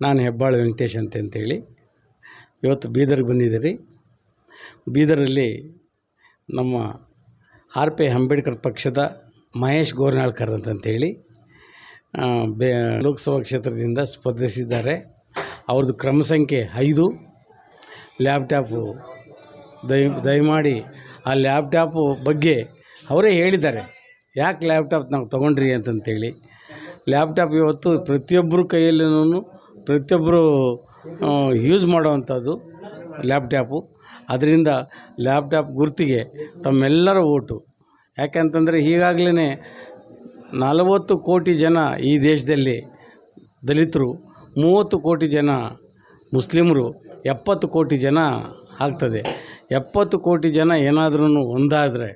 ನಾನು ಹೆಬ್ಬಾಳು ವೆಂಕಟೇಶ್ ಅಂತ ಅಂತೇಳಿ. ಇವತ್ತು ಬೀದರ್ಗೆ ಬಂದಿದ್ದೀರಿ. ಬೀದರಲ್ಲಿ ನಮ್ಮ ಆರ್ ಪಿ ಅಂಬೇಡ್ಕರ್ ಪಕ್ಷದ ಮಹೇಶ್ ಗೋರ್ನಾಳ್ಕರ್ ಅಂತಂತೇಳಿ ಬೆ ಬೇ, ಲೋಕಸಭಾ ಕ್ಷೇತ್ರದಿಂದ ಸ್ಪರ್ಧಿಸಿದ್ದಾರೆ. ಅವ್ರದ್ದು ಕ್ರಮ ಸಂಖ್ಯೆ ಐದು. ಲ್ಯಾಪ್ಟಾಪು ದಯ, ದಯಮಾಡಿ ಆ ಲ್ಯಾಪ್ಟಾಪು ಬಗ್ಗೆ ಅವರೇ ಹೇಳಿದ್ದಾರೆ. ಯಾಕೆ ಲ್ಯಾಪ್ಟಾಪ್ ನಾವು ತೊಗೊಂಡ್ರಿ ಅಂತಂತೇಳಿ. ಲ್ಯಾಪ್ಟಾಪ್ ಇವತ್ತು ಪ್ರತಿಯೊಬ್ಬರ ಕೈಯಲ್ಲೂ ಪ್ರತಿಯೊಬ್ಬರು ಯೂಸ್ ಮಾಡೋವಂಥದ್ದು ಲ್ಯಾಪ್ಟಾಪು ಅದರಿಂದ ಲ್ಯಾಪ್ಟಾಪ್ ಗುರ್ತಿಗೆ ತಮ್ಮೆಲ್ಲರ ಓಟು. ಯಾಕೆಂತಂದರೆ ಈಗಾಗಲೇ ನಲವತ್ತು ಕೋಟಿ ಜನ ಈ ದೇಶದಲ್ಲಿ ದಲಿತರು, ಮೂವತ್ತು ಕೋಟಿ ಜನ ಮುಸ್ಲಿಮರು, ಎಪ್ಪತ್ತು ಕೋಟಿ ಜನ ಆಗ್ತದೆ. ಎಪ್ಪತ್ತು ಕೋಟಿ ಜನ ಏನಾದ್ರೂ ಒಂದಾದರೆ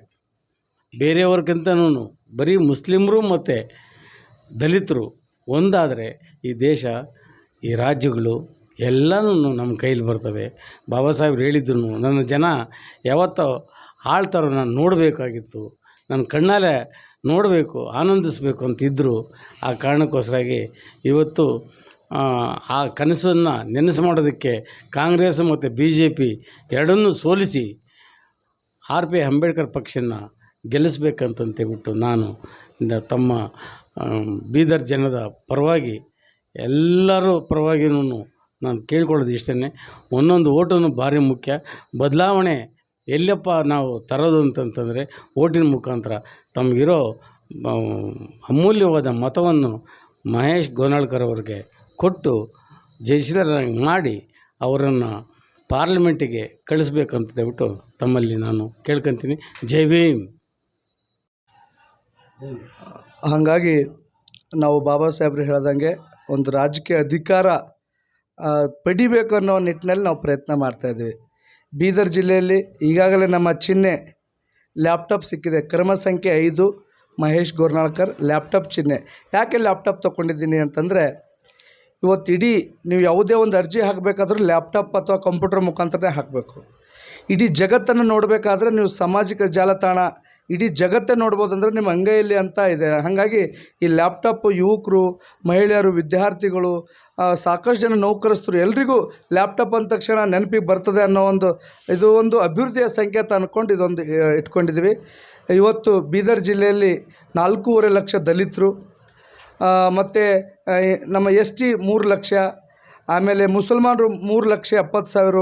ಬೇರೆಯವ್ರಿಗಿಂತನೂ ಬರೀ ಮುಸ್ಲಿಮರು ಮತ್ತು ದಲಿತರು ಒಂದಾದರೆ ಈ ದೇಶ ಈ ರಾಜ್ಯಗಳು ಎಲ್ಲನೂ ನಮ್ಮ ಕೈಲಿ ಬರ್ತವೆ. ಬಾಬಾ ಸಾಹೇಬ್ರು ಹೇಳಿದ್ರು ನನ್ನ ಜನ ಯಾವತ್ತೋ ಆಳ್ತಾರೋ ನಾನು ನೋಡಬೇಕಾಗಿತ್ತು. ನನ್ನ ಕಣ್ಣಲ್ಲೇ ನೋಡಬೇಕು ಆನಂದಿಸಬೇಕು ಅಂತಿದ್ದರು ಆ ಕಾರಣಕ್ಕೋಸ್ಕರಾಗಿ ಇವತ್ತು ಆ, ಕನಸನ್ನು ನೆನಸು ಮಾಡೋದಕ್ಕೆ ಕಾಂಗ್ರೆಸ್ ಮತ್ತು ಬಿ ಜೆ ಪಿ ಎರಡನ್ನೂ ಸೋಲಿಸಿ ಆರ್ ಪಿ ಅಂಬೇಡ್ಕರ್ ಪಕ್ಷನ ಗೆಲ್ಲಿಸ್ಬೇಕಂತಂತೇಳ್ಬಿಟ್ಟು ನಾನು ತಮ್ಮ ಬೀದರ್ ಜನದ ಪರವಾಗಿ ಎಲ್ಲರೂ ಪರವಾಗಿನೂ ನಾನು ಕೇಳ್ಕೊಳ್ಳೋದು ಇಷ್ಟೇ ಒಂದೊಂದು ಓಟನ್ನು ಭಾರಿ ಮುಖ್ಯ. ಬದಲಾವಣೆ ಎಲ್ಲಪ್ಪ ನಾವು ತರೋದು ಅಂತಂತಂದರೆ ಓಟಿನ ಮುಖಾಂತರ ತಮಗಿರೋ ಅಮೂಲ್ಯವಾದ ಮತವನ್ನು ಮಹೇಶ್ ಗೋನಾಳ್ಕರ್ ಅವ್ರಿಗೆ ಕೊಟ್ಟು ಜಯಶೀಲರಾಗಿ ಮಾಡಿ ಅವರನ್ನು ಪಾರ್ಲಿಮೆಂಟಿಗೆ ಕಳಿಸ್ಬೇಕಂತ ಹೇಳ್ಬಿಟ್ಟು ತಮ್ಮಲ್ಲಿ ನಾನು ಕೇಳ್ಕೊತೀನಿ. ಜೈ ಭೀಮ್. ಹಾಗಾಗಿ ನಾವು ಬಾಬಾ ಸಾಹೇಬ್ರು ಹೇಳ್ದಂಗೆ ಒಂದು ರಾಜಕೀಯ ಅಧಿಕಾರ ಪಡಿಬೇಕು ಅನ್ನೋ ನಿಟ್ಟಿನಲ್ಲಿ ನಾವು ಪ್ರಯತ್ನ ಮಾಡ್ತಾಯಿದ್ದೀವಿ ಬೀದರ್ ಜಿಲ್ಲೆಯಲ್ಲಿ ಈಗಾಗಲೇ ನಮ್ಮ ಚಿಹ್ನೆ ಲ್ಯಾಪ್ಟಾಪ್ ಸಿಕ್ಕಿದೆ. ಕ್ರಮ ಸಂಖ್ಯೆ ಐದು, ಮಹೇಶ್ ಗೋರ್ನಾಳ್ಕರ್, ಲ್ಯಾಪ್ಟಾಪ್ ಚಿಹ್ನೆ. ಯಾಕೆ ಲ್ಯಾಪ್ಟಾಪ್ ತೊಗೊಂಡಿದ್ದೀನಿ ಅಂತಂದರೆ, ಇವತ್ತು ಇಡೀ ನೀವು ಯಾವುದೇ ಒಂದು ಅರ್ಜಿ ಹಾಕಬೇಕಾದ್ರೂ ಲ್ಯಾಪ್ಟಾಪ್ ಅಥವಾ ಕಂಪ್ಯೂಟರ್ ಮುಖಾಂತರನೇ ಹಾಕಬೇಕು. ಇಡೀ ಜಗತ್ತನ್ನು ನೋಡಬೇಕಾದ್ರೆ ನೀವು ಸಾಮಾಜಿಕ ಜಾಲತಾಣ ಇಡೀ ಜಗತ್ತೇ ನೋಡ್ಬೋದು ಅಂದರೆ ನಿಮ್ಮ ಅಂಗೈಯಲ್ಲಿ ಅಂತ ಇದೆ. ಹಾಗಾಗಿ ಈ ಲ್ಯಾಪ್ಟಾಪು ಯುವಕರು, ಮಹಿಳೆಯರು, ವಿದ್ಯಾರ್ಥಿಗಳು ಸಾಕಷ್ಟು ಜನ ನೌಕರಸ್ಥರು ಎಲ್ರಿಗೂ ಲ್ಯಾಪ್ಟಾಪ್ ಅಂದ ತಕ್ಷಣ ನೆನಪಿಗೆ ಬರ್ತದೆ ಅನ್ನೋ ಒಂದು, ಇದು ಒಂದು ಅಭಿವೃದ್ಧಿಯ ಸಂಕೇತ ಅಂದ್ಕೊಂಡು ಇದೊಂದು ಇಟ್ಕೊಂಡಿದ್ವಿ ಇವತ್ತು ಬೀದರ್ ಜಿಲ್ಲೆಯಲ್ಲಿ ನಾಲ್ಕೂವರೆ ಲಕ್ಷ ದಲಿತರು ಮತ್ತು ನಮ್ಮ ಎಸ್ ಟಿ ಮೂರು ಲಕ್ಷ, ಆಮೇಲೆ ಮುಸಲ್ಮಾನರು ಮೂರು ಲಕ್ಷ ಎಪ್ಪತ್ತು ಸಾವಿರ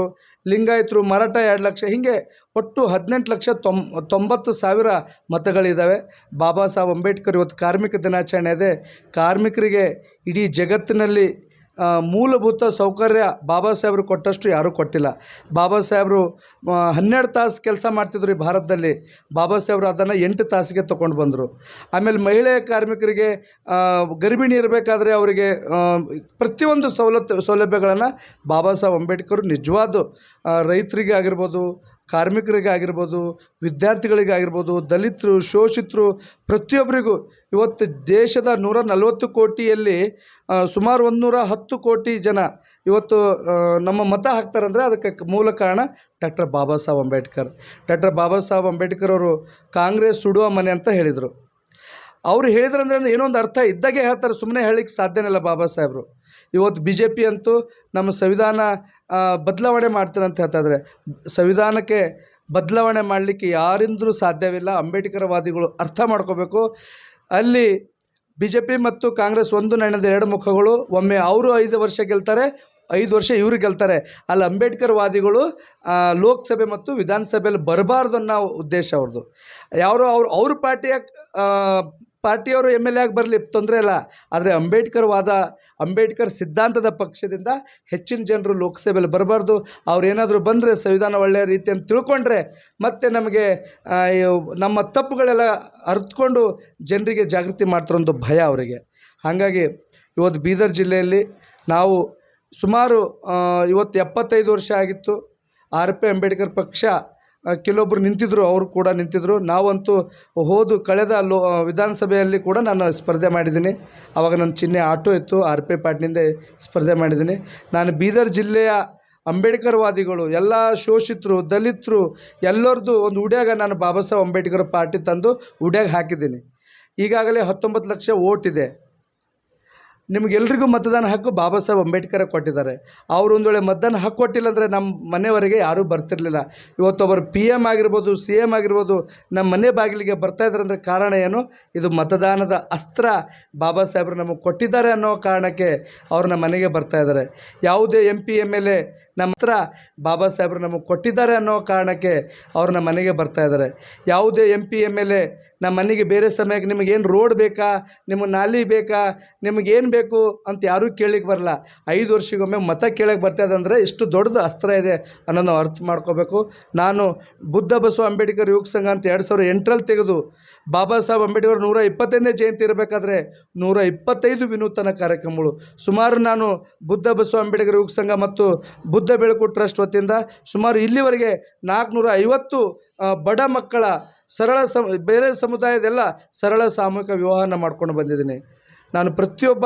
ಲಿಂಗಾಯತರು ಮರಾಠ ಎರಡು ಲಕ್ಷ, ಹೀಗೆ ಒಟ್ಟು ಹದಿನೆಂಟು ಲಕ್ಷ ತೊಂ, ತೊಂಬತ್ತು ಸಾವಿರ ಮತಗಳಿದ್ದಾವೆ ಬಾಬಾ ಸಾಹೇಬ್ ಅಂಬೇಡ್ಕರ್ ಇವತ್ತು ಕಾರ್ಮಿಕ ದಿನಾಚರಣೆ ಇದೆ ಕಾರ್ಮಿಕರಿಗೆ ಇಡೀ ಜಗತ್ತಿನಲ್ಲಿ ಮೂಲಭೂತ ಸೌಕರ್ಯ ಬಾಬಾ ಸಾಹೇಬರು ಕೊಟ್ಟಷ್ಟು ಯಾರೂ ಕೊಟ್ಟಿಲ್ಲ. ಬಾಬಾ ಸಾಹೇಬರು ಹನ್ನೆರಡು ತಾಸು ಕೆಲಸ ಮಾಡ್ತಿದ್ರು ಈ ಭಾರತದಲ್ಲಿ. ಬಾಬಾ ಸಾಹೇಬರು ಅದನ್ನು ಎಂಟು ತಾಸಿಗೆ ತೊಗೊಂಡು ಬಂದರು. ಆಮೇಲೆ ಮಹಿಳೆಯ ಕಾರ್ಮಿಕರಿಗೆ ಗರ್ಭಿಣಿ ಇರಬೇಕಾದ್ರೆ ಅವರಿಗೆ ಪ್ರತಿಯೊಂದು ಸವಲತ್ತು ಸೌಲಭ್ಯಗಳನ್ನು ಬಾಬಾ ಸಾಹೇಬ್ ಅಂಬೇಡ್ಕರ್ ನಿಜವಾದ ರೈತರಿಗೆ ಆಗಿರ್ಬೋದು ಕಾರ್ಮಿಕರಿಗೆ ವಿದ್ಯಾರ್ಥಿಗಳಿಗಾಗಿರ್ಬೋದು, ದಲಿತರು, ಶೋಷಿತರು, ಪ್ರತಿಯೊಬ್ಬರಿಗೂ ಇವತ್ತು ದೇಶದ ನೂರ ನಲವತ್ತು ಕೋಟಿಯಲ್ಲಿ ಸುಮಾರು ಒಂದುನೂರ ಹತ್ತು ಕೋಟಿ ಜನ ಇವತ್ತು ನಮ್ಮ ಮತ ಹಾಕ್ತಾರಂದರೆ ಅದಕ್ಕೆ ಮೂಲ ಕಾರಣ ಡಾಕ್ಟರ್ ಬಾಬಾ ಸಾಹೇಬ್ ಅಂಬೇಡ್ಕರ್. ಡಾಕ್ಟರ್ ಬಾಬಾ ಸಾಹೇಬ್ ಅಂಬೇಡ್ಕರ್ ಅವರು ಕಾಂಗ್ರೆಸ್ ಸುಡುವ ಮನೆ ಅಂತ ಹೇಳಿದರು. ಅವ್ರು ಹೇಳಿದ್ರಂದ್ರೆ ಏನೋ ಒಂದು ಅರ್ಥ ಇದ್ದಾಗೆ ಹೇಳ್ತಾರೆ ಸುಮ್ಮನೆ ಹೇಳಲಿಕ್ಕೆ ಸಾಧ್ಯನೇ ಇಲ್ಲ ಬಾಬಾ ಸಾಹೇಬರು. ಇವತ್ತು ಬಿ ಜೆ ಪಿ ಅಂತೂ ನಮ್ಮ ಸಂವಿಧಾನ ಬದಲಾವಣೆ ಮಾಡ್ತಾರೆ ಅಂತ ಹೇಳ್ತಾ ಇದ್ದಾರೆ ಸಂವಿಧಾನಕ್ಕೆ ಬದಲಾವಣೆ ಮಾಡಲಿಕ್ಕೆ ಯಾರಿಂದಲೂ ಸಾಧ್ಯವಿಲ್ಲ. ಅಂಬೇಡ್ಕರ್ವಾದಿಗಳು ಅರ್ಥ ಮಾಡ್ಕೋಬೇಕು. ಅಲ್ಲಿ ಬಿ ಜೆ ಪಿ ಮತ್ತು ಕಾಂಗ್ರೆಸ್ ಒಂದು ನಾಣ್ಯದ ಎರಡು ಮುಖಗಳು, ಒಮ್ಮೆ ಅವರು ಐದು ವರ್ಷ ಗೆಲ್ತಾರೆ, ಐದು ವರ್ಷ ಇವರು ಗೆಲ್ತಾರೆ. ಅಲ್ಲಿ ಅಂಬೇಡ್ಕರ್ ವಾದಿಗಳು ಲೋಕಸಭೆ ಮತ್ತು ವಿಧಾನಸಭೆಯಲ್ಲಿ ಬರಬಾರ್ದು ಅನ್ನೋ ಉದ್ದೇಶ ಅವ್ರದ್ದು. ಯಾರು ಅವ್ರು, ಅವ್ರ ಪಾರ್ಟಿಯ ಪಾರ್ಟಿಯವರು ಎಂ ಎಲ್ ಎ ಆಗಿ ಬರಲಿ, ತೊಂದರೆ ಇಲ್ಲ. ಆದರೆ ಅಂಬೇಡ್ಕರ್ ವಾದ, ಅಂಬೇಡ್ಕರ್ ಸಿದ್ಧಾಂತದ ಪಕ್ಷದಿಂದ ಹೆಚ್ಚಿನ ಜನರು ಲೋಕಸಭೆಯಲ್ಲಿ ಬರಬಾರ್ದು. ಅವ್ರು ಏನಾದರೂ ಬಂದರೆ ಸಂವಿಧಾನ ಒಳ್ಳೆಯ ರೀತಿ ಅಂತ ತಿಳ್ಕೊಂಡ್ರೆ ಮತ್ತೆ ನಮಗೆ ನಮ್ಮ ತಪ್ಪುಗಳೆಲ್ಲ ಅರಿತುಕೊಂಡು ಜನರಿಗೆ ಜಾಗೃತಿ ಮಾಡ್ತಾರೋ ಒಂದು ಭಯ ಅವರಿಗೆ. ಹಾಗಾಗಿ ಇವತ್ತು ಬೀದರ್ ಜಿಲ್ಲೆಯಲ್ಲಿ ನಾವು ಸುಮಾರು ಇವತ್ತು ಎಪ್ಪತ್ತೈದು ವರ್ಷ ಆಗಿತ್ತು. ಆರ್ ಪಿ ಅಂಬೇಡ್ಕರ್ ಪಕ್ಷ ಕೆಲವೊಬ್ಬರು ನಿಂತಿದ್ದರು ಅವರು ಕೂಡ ನಿಂತಿದ್ದರು ನಾವಂತೂ ಹೋದು ಕಳೆದ ಲೋ ವಿಧಾನಸಭೆಯಲ್ಲಿ ಕೂಡ ನಾನು ಸ್ಪರ್ಧೆ ಮಾಡಿದ್ದೀನಿ. ಆವಾಗ ನನ್ನ ಚಿಹ್ನೆ ಆಟೋ ಇತ್ತು, ಆರ್ ಪಿ ಪಾಟ್ನಿಂದ ಸ್ಪರ್ಧೆ ಮಾಡಿದ್ದೀನಿ. ನಾನು ಬೀದರ್ ಜಿಲ್ಲೆಯ ಅಂಬೇಡ್ಕರ್ವಾದಿಗಳು ಎಲ್ಲ ಶೋಷಿತರು, ದಲಿತರು, ಎಲ್ಲರದ್ದು ಒಂದು ಉಡ್ಯಾಗ ನಾನು ಬಾಬಾ ಸಾಹೇಬ್ ಅಂಬೇಡ್ಕರ್ ಪಾರ್ಟಿ ತಂದು ಉಡ್ಯಾಗ ಹಾಕಿದ್ದೀನಿ. ಈಗಾಗಲೇ ಹತ್ತೊಂಬತ್ತು ಲಕ್ಷ ಓಟ್ ಇದೆ. ನಿಮಗೆಲ್ರಿಗೂ ಮತದಾನ ಹಕ್ಕು ಬಾಬಾ ಸಾಹೇಬ್ ಅಂಬೇಡ್ಕರ್ ಕೊಟ್ಟಿದ್ದಾರೆ. ಅವರು ಒಂದು ವೇಳೆ ಮತದಾನ ಹಕ್ಕು ಕೊಟ್ಟಿಲ್ಲ ಅಂದರೆ ನಮ್ಮ ಮನೆಯವರೆಗೆ ಯಾರೂ ಬರ್ತಿರ್ಲಿಲ್ಲ. ಇವತ್ತೊಬ್ಬರು ಪಿ ಎಂ ಆಗಿರ್ಬೋದು ಸಿ ಎಂ ಆಗಿರ್ಬೋದು ನಮ್ಮ ಮನೆ ಬಾಗಿಲಿಗೆ ಬರ್ತಾ ಇದ್ದಾರೆ ಅಂದರೆ ಕಾರಣ ಏನು? ಇದು ಮತದಾನದ ಅಸ್ತ್ರ ಬಾಬಾ ಸಾಹೇಬರು ನಮಗೆ ಕೊಟ್ಟಿದ್ದಾರೆ ಅನ್ನೋ ಕಾರಣಕ್ಕೆ ಅವ್ರು ನಮ್ಮ ಮನೆಗೆ ಬರ್ತಾ ಇದ್ದಾರೆ. ಯಾವುದೇ M P M L A ನಮ್ಮ ಹತ್ರ ಬಾಬಾ ಸಾಹೇಬ್ರು ನಮಗೆ ಕೊಟ್ಟಿದ್ದಾರೆ ಅನ್ನೋ ಕಾರಣಕ್ಕೆ ಅವ್ರು ನಮ್ಮ ಮನೆಗೆ ಬರ್ತಾ ಇದ್ದಾರೆ. ಯಾವುದೇ M P M L A ನಮ್ಮ ಮನೆಗೆ ಬೇರೆ ಸಮಯಕ್ಕೆ ನಿಮಗೇನು ರೋಡ್ ಬೇಕಾ, ನಿಮಗೆ ನಾಲಿ ಬೇಕಾ ನಿಮಗೇನು ಬೇಕು ಅಂತ ಯಾರೂ ಕೇಳಿಕ್ಕೆ ಬರಲ್ಲ. ಐದು ವರ್ಷಕ್ಕೊಮ್ಮೆ ಮತ ಕೇಳಕ್ಕೆ ಬರ್ತಾ ಇದೆ ಅಂದರೆ ಎಷ್ಟು ದೊಡ್ಡದು ಅಸ್ತ್ರ ಇದೆ ಅನ್ನೋದು ನಾವು ಅರ್ಥ ಮಾಡ್ಕೋಬೇಕು. ನಾನು ಬುದ್ಧ ಬಸವ ಅಂಬೇಡ್ಕರ್ ಯುವಕ ಸಂಘ ಅಂತ ಎರಡು ಸಾವಿರದ ಎಂಟರಲ್ಲಿ ತೆಗೆದು ಬಾಬಾ ಸಾಹೇಬ್ ಅಂಬೇಡ್ಕರ್ ನೂರ ಇಪ್ಪತ್ತೈದನೇ ಜಯಂತಿ ಇರಬೇಕಾದ್ರೆ ನೂರ ಇಪ್ಪತ್ತೈದು ವಿನೂತನ ಕಾರ್ಯಕ್ರಮಗಳು. ಸುಮಾರು ನಾನು ಬುದ್ಧ ಬಸವ ಅಂಬೇಡ್ಕರ್ ಯುವಕ ಸಂಘ ಮತ್ತು ಬುದ್ಧ ಬೆಳಕು ಟ್ರಸ್ಟ್ ವತಿಯಿಂದ ಸುಮಾರು ಇಲ್ಲಿವರೆಗೆ ನಾಲ್ಕುನೂರ ಐವತ್ತು ಬಡ ಮಕ್ಕಳ ಸರಳ ಸಮ, ಬೇರೆ ಸಮುದಾಯದೆಲ್ಲ ಸರಳ ಸಾಮೂಹಿಕ ವಿವಾಹನ ಮಾಡ್ಕೊಂಡು ಬಂದಿದ್ದೀನಿ. ನಾನು ಪ್ರತಿಯೊಬ್ಬ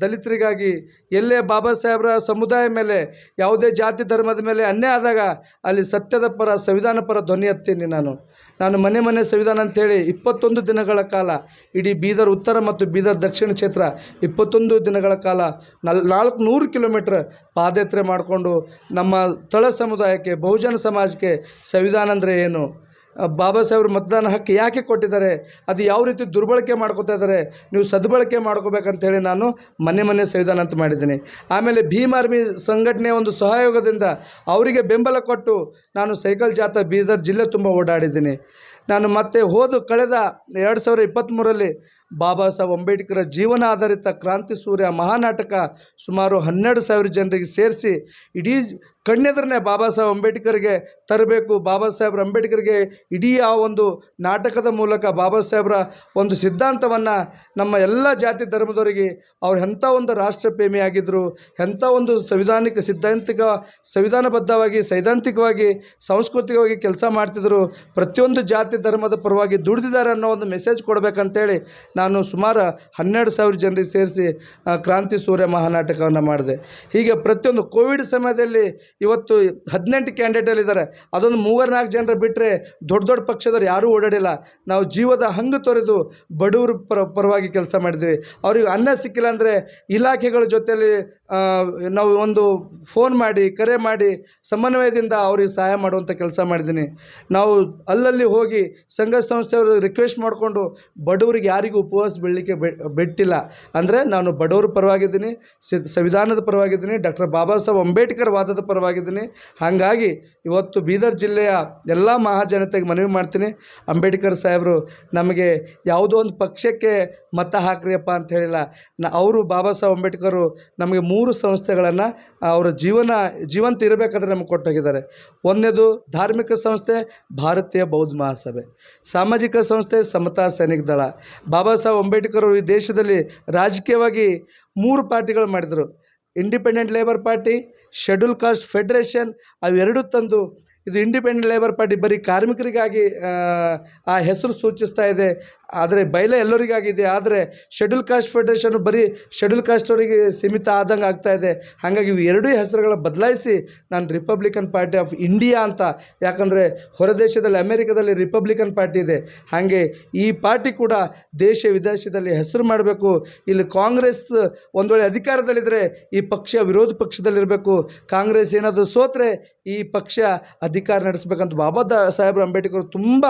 ದಲಿತರಿಗಾಗಿ, ಎಲ್ಲೇ ಬಾಬಾ ಸಾಹೇಬರ ಸಮುದಾಯ ಮೇಲೆ, ಯಾವುದೇ ಜಾತಿ ಧರ್ಮದ ಮೇಲೆ ಅನ್ಯಾಯ ಆದಾಗ ಅಲ್ಲಿ ಸತ್ಯದ ಪರ, ಸಂವಿಧಾನ ಪರ ಧ್ವನಿ ಎತ್ತೀನಿ ನಾನು. ನಾನು ಮನೆ ಮನೆ ಸಂವಿಧಾನ ಅಂತೇಳಿ ಇಪ್ಪತ್ತೊಂದು ದಿನಗಳ ಕಾಲ, ಇಡೀ ಬೀದರ್ ಉತ್ತರ ಮತ್ತು ಬೀದರ್ ದಕ್ಷಿಣ ಕ್ಷೇತ್ರ ಇಪ್ಪತ್ತೊಂದು ದಿನಗಳ ಕಾಲ ನಲ್, ನಾಲ್ಕು ನೂರು ಕಿಲೋಮೀಟ್ರ್ ಪಾದಯಾತ್ರೆ ಮಾಡಿಕೊಂಡು ನಮ್ಮ ತಳ ಸಮುದಾಯಕ್ಕೆ, ಬಹುಜನ ಸಮಾಜಕ್ಕೆ ಸಂವಿಧಾನ ಅಂದರೆ ಏನು? ಬಾಬಾ ಸಾಹೇಬ್ರ ಮತದಾನ ಹಕ್ಕು ಯಾಕೆ ಕೊಟ್ಟಿದ್ದಾರೆ? ಅದು ಯಾವ ರೀತಿ ದುರ್ಬಳಕೆ ಮಾಡ್ಕೋತಾ ಇದ್ದಾರೆ? ನೀವು ಸದ್ಬಳಕೆ ಮಾಡ್ಕೋಬೇಕಂತೇಳಿ ನಾನು ಮನೆ ಮನೆ ಸಂವಿಧಾನ ಅಂತ ಮಾಡಿದ್ದೀನಿ. ಆಮೇಲೆ ಭೀಮ್ ಆರ್ಮಿ ಸಂಘಟನೆಯ ಒಂದು ಸಹಯೋಗದಿಂದ ಅವರಿಗೆ ಬೆಂಬಲ ಕೊಟ್ಟು ನಾನು ಸೈಕಲ್ ಜಾಥಾ ಬೀದರ್ ಜಿಲ್ಲೆ ತುಂಬ ಓಡಾಡಿದ್ದೀನಿ. ನಾನು ಮತ್ತೆ ಹೋದು ಕಳೆದ ಎರಡು ಸಾವಿರ ಇಪ್ಪತ್ತ್ಮೂರಲ್ಲಿ ಬಾಬಾ ಸಾಹೇಬ್ ಅಂಬೇಡ್ಕರ್ ಜೀವನ ಆಧಾರಿತ ಕ್ರಾಂತಿ ಸೂರ್ಯ ಮಹಾನಾಟಕ ಸುಮಾರು ಹನ್ನೆರಡು ಸಾವಿರ ಜನರಿಗೆ ಸೇರಿಸಿ ಇಡೀ ಕಣ್ಣೆದುರನ್ನೇ ಬಾಬಾ ಸಾಹೇಬ್ ಅಂಬೇಡ್ಕರ್ಗೆ ತರಬೇಕು. ಬಾಬಾ ಸಾಹೇಬ್ರ ಅಂಬೇಡ್ಕರ್ಗೆ ಇಡೀ ಆ ಒಂದು ನಾಟಕದ ಮೂಲಕ ಬಾಬಾ ಸಾಹೇಬ್ರ ಒಂದು ಸಿದ್ಧಾಂತವನ್ನು ನಮ್ಮ ಎಲ್ಲ ಜಾತಿ ಧರ್ಮದವರಿಗೆ ಅವ್ರು ಎಂಥ ಒಂದು ರಾಷ್ಟ್ರ ಪ್ರೇಮಿಯಾಗಿದ್ದರು ಎಂಥ ಒಂದು ಸಂವಿಧಾನಿಕ ಸಿದ್ಧಾಂತಿಕ, ಸಂವಿಧಾನಬದ್ಧವಾಗಿ, ಸೈದ್ಧಾಂತಿಕವಾಗಿ, ಸಾಂಸ್ಕೃತಿಕವಾಗಿ ಕೆಲಸ ಮಾಡ್ತಿದ್ರು, ಪ್ರತಿಯೊಂದು ಜಾತಿ ಧರ್ಮದ ಪರವಾಗಿ ದುಡಿದಿದ್ದಾರೆ ಅನ್ನೋ ಒಂದು ಮೆಸೇಜ್ ಕೊಡಬೇಕಂತೇಳಿ ನಾನು ಸುಮಾರು ಹನ್ನೆರಡು ಸಾವಿರ ಜನರಿಗೆ ಸೇರಿಸಿ ಕ್ರಾಂತಿ ಸೂರ್ಯ ಮಹಾನಾಟಕವನ್ನು ಮಾಡಿದೆ. ಹೀಗೆ ಪ್ರತಿಯೊಂದು ಕೋವಿಡ್ ಸಮಯದಲ್ಲಿ ಇವತ್ತು ಹದಿನೆಂಟು ಕ್ಯಾಂಡಿಡೇಟಲ್ಲಿದ್ದಾರೆ ಅದೊಂದು ಮೂವರು ನಾಲ್ಕು ಜನರು ಬಿಟ್ಟರೆ ದೊಡ್ಡ ದೊಡ್ಡ ಪಕ್ಷದವ್ರು ಯಾರೂ ಓಡಾಡಿಲ್ಲ. ನಾವು ಜೀವದ ಹಂಗು ತೊರೆದು ಬಡವ್ರ ಪರ, ಪರವಾಗಿ ಕೆಲಸ ಮಾಡಿದ್ವಿ. ಅವ್ರಿಗೆ ಅನ್ನ ಸಿಕ್ಕಿಲ್ಲ ಅಂದರೆ ಇಲಾಖೆಗಳ ಜೊತೆಯಲ್ಲಿ ನಾವು ಒಂದು ಫೋನ್ ಮಾಡಿ, ಕರೆ ಮಾಡಿ ಸಮನ್ವಯದಿಂದ ಅವ್ರಿಗೆ ಸಹಾಯ ಮಾಡುವಂಥ ಕೆಲಸ ಮಾಡಿದ್ದೀನಿ. ನಾವು ಅಲ್ಲಲ್ಲಿ ಹೋಗಿ ಸಂಘ ಸಂಸ್ಥೆಯವರು ರಿಕ್ವೆಸ್ಟ್ ಮಾಡಿಕೊಂಡು ಬಡವರಿಗೆ ಯಾರಿಗೂ ಉಪವಾಸ ಬೀಳಲಿಕ್ಕೆ ಬಿಟ್ಟಿಲ್ಲ. ಅಂದರೆ ನಾನು ಬಡವ್ರ ಪರವಾಗಿದ್ದೀನಿ ಸಂವಿಧಾನದ ಪರವಾಗಿದ್ದೀನಿ, ಡಾಕ್ಟರ್ ಬಾಬಾ ಸಾಹೇಬ್ ಅಂಬೇಡ್ಕರ್ ವಾದದ ಪರವಾಗಿದ್ದೀನಿ ಹಾಗಾಗಿ ಇವತ್ತು ಬೀದರ್ ಜಿಲ್ಲೆಯ ಎಲ್ಲ ಮಹಾಜನತೆಗೆ ಮನವಿ ಮಾಡ್ತೀನಿ. ಅಂಬೇಡ್ಕರ್ ಸಾಹೇಬರು, ನಮಗೆ ಯಾವುದೋ ಒಂದು ಪಕ್ಷಕ್ಕೆ ಮತ ಹಾಕ್ರಿಯಪ್ಪ ಅಂತ ಹೇಳಿಲ್ಲ. ನ ಅವರು ಬಾಬಾ ಸಾಹೇಬ್ ಅಂಬೇಡ್ಕರು ನಮಗೆ ಮೂರು ಸಂಸ್ಥೆಗಳನ್ನು, ಅವರ ಜೀವನ, ಜೀವಂತ ಇರಬೇಕಾದ್ರೆ ನಮಗೆ ಕೊಟ್ಟೋಗಿದ್ದಾರೆ. ಒಂದನೇದು ಧಾರ್ಮಿಕ ಸಂಸ್ಥೆ, ಭಾರತೀಯ ಬೌದ್ಧ ಮಹಾಸಭೆ. ಸಾಮಾಜಿಕ ಸಂಸ್ಥೆ ಸಮತಾ ಸೈನಿಕ ದಳ. ಬಾಬಾ ಸಾಹೇಬ್ ಅಂಬೇಡ್ಕರ್ ಈ ದೇಶದಲ್ಲಿ ರಾಜಕೀಯವಾಗಿ ಮೂರು ಪಾರ್ಟಿಗಳು ಮಾಡಿದರು. Independent labour party schedule caste federation ಅವೆರಡು ತಂದು ಇದು ಇಂಡಿಪೆಂಡೆಂಟ್ ಲೇಬರ್ ಪಾರ್ಟಿ ಬರೀ ಕಾರ್ಮಿಕರಿಗಾಗಿ ಆ, ಹೆಸರು ಸೂಚಿಸ್ತಾ ಇದೆ. ಆದರೆ ಬಯಲೆ ಎಲ್ಲರಿಗಾಗಿದೆ ಆದರೆ ಶೆಡ್ಯೂಲ್ ಕಾಸ್ಟ್ ಫೆಡರೇಷನ್ ಬರೀ ಶೆಡ್ಯೂಲ್ ಕಾಸ್ಟ್ ಅವರಿಗೆ ಸೀಮಿತ ಆದಂಗೆ ಆಗ್ತಾ ಇದೆ. ಹಾಗಾಗಿ ಇವು ಎರಡೂ ಹೆಸರುಗಳ ಬದಲಾಯಿಸಿ ನಾನು ರಿಪಬ್ಲಿಕನ್ ಪಾರ್ಟಿ ಆಫ್ ಇಂಡಿಯಾ ಅಂತ ಯಾಕಂದರೆ ಹೊರದೇಶದಲ್ಲಿ ಅಮೇರಿಕಾದಲ್ಲಿ ರಿಪಬ್ಲಿಕನ್ ಪಾರ್ಟಿ ಇದೆ. ಹಾಗೆ ಈ ಪಾರ್ಟಿ ಕೂಡ ದೇಶ ವಿದೇಶದಲ್ಲಿ ಹೆಸರು ಮಾಡಬೇಕು. ಇಲ್ಲಿ ಕಾಂಗ್ರೆಸ್ ಒಂದು ವೇಳೆ ಅಧಿಕಾರದಲ್ಲಿದ್ದರೆ ಈ ಪಕ್ಷ ವಿರೋಧ ಪಕ್ಷದಲ್ಲಿರಬೇಕು. ಕಾಂಗ್ರೆಸ್ ಏನಾದರೂ ಸೋತ್ರೆ ಈ ಪಕ್ಷ ಅಧಿಕಾರ ನಡೆಸಬೇಕಂತ ಬಾಬಾ ದ ಸಾಹೇಬ್ರ ಅಂಬೇಡ್ಕರ್ ತುಂಬ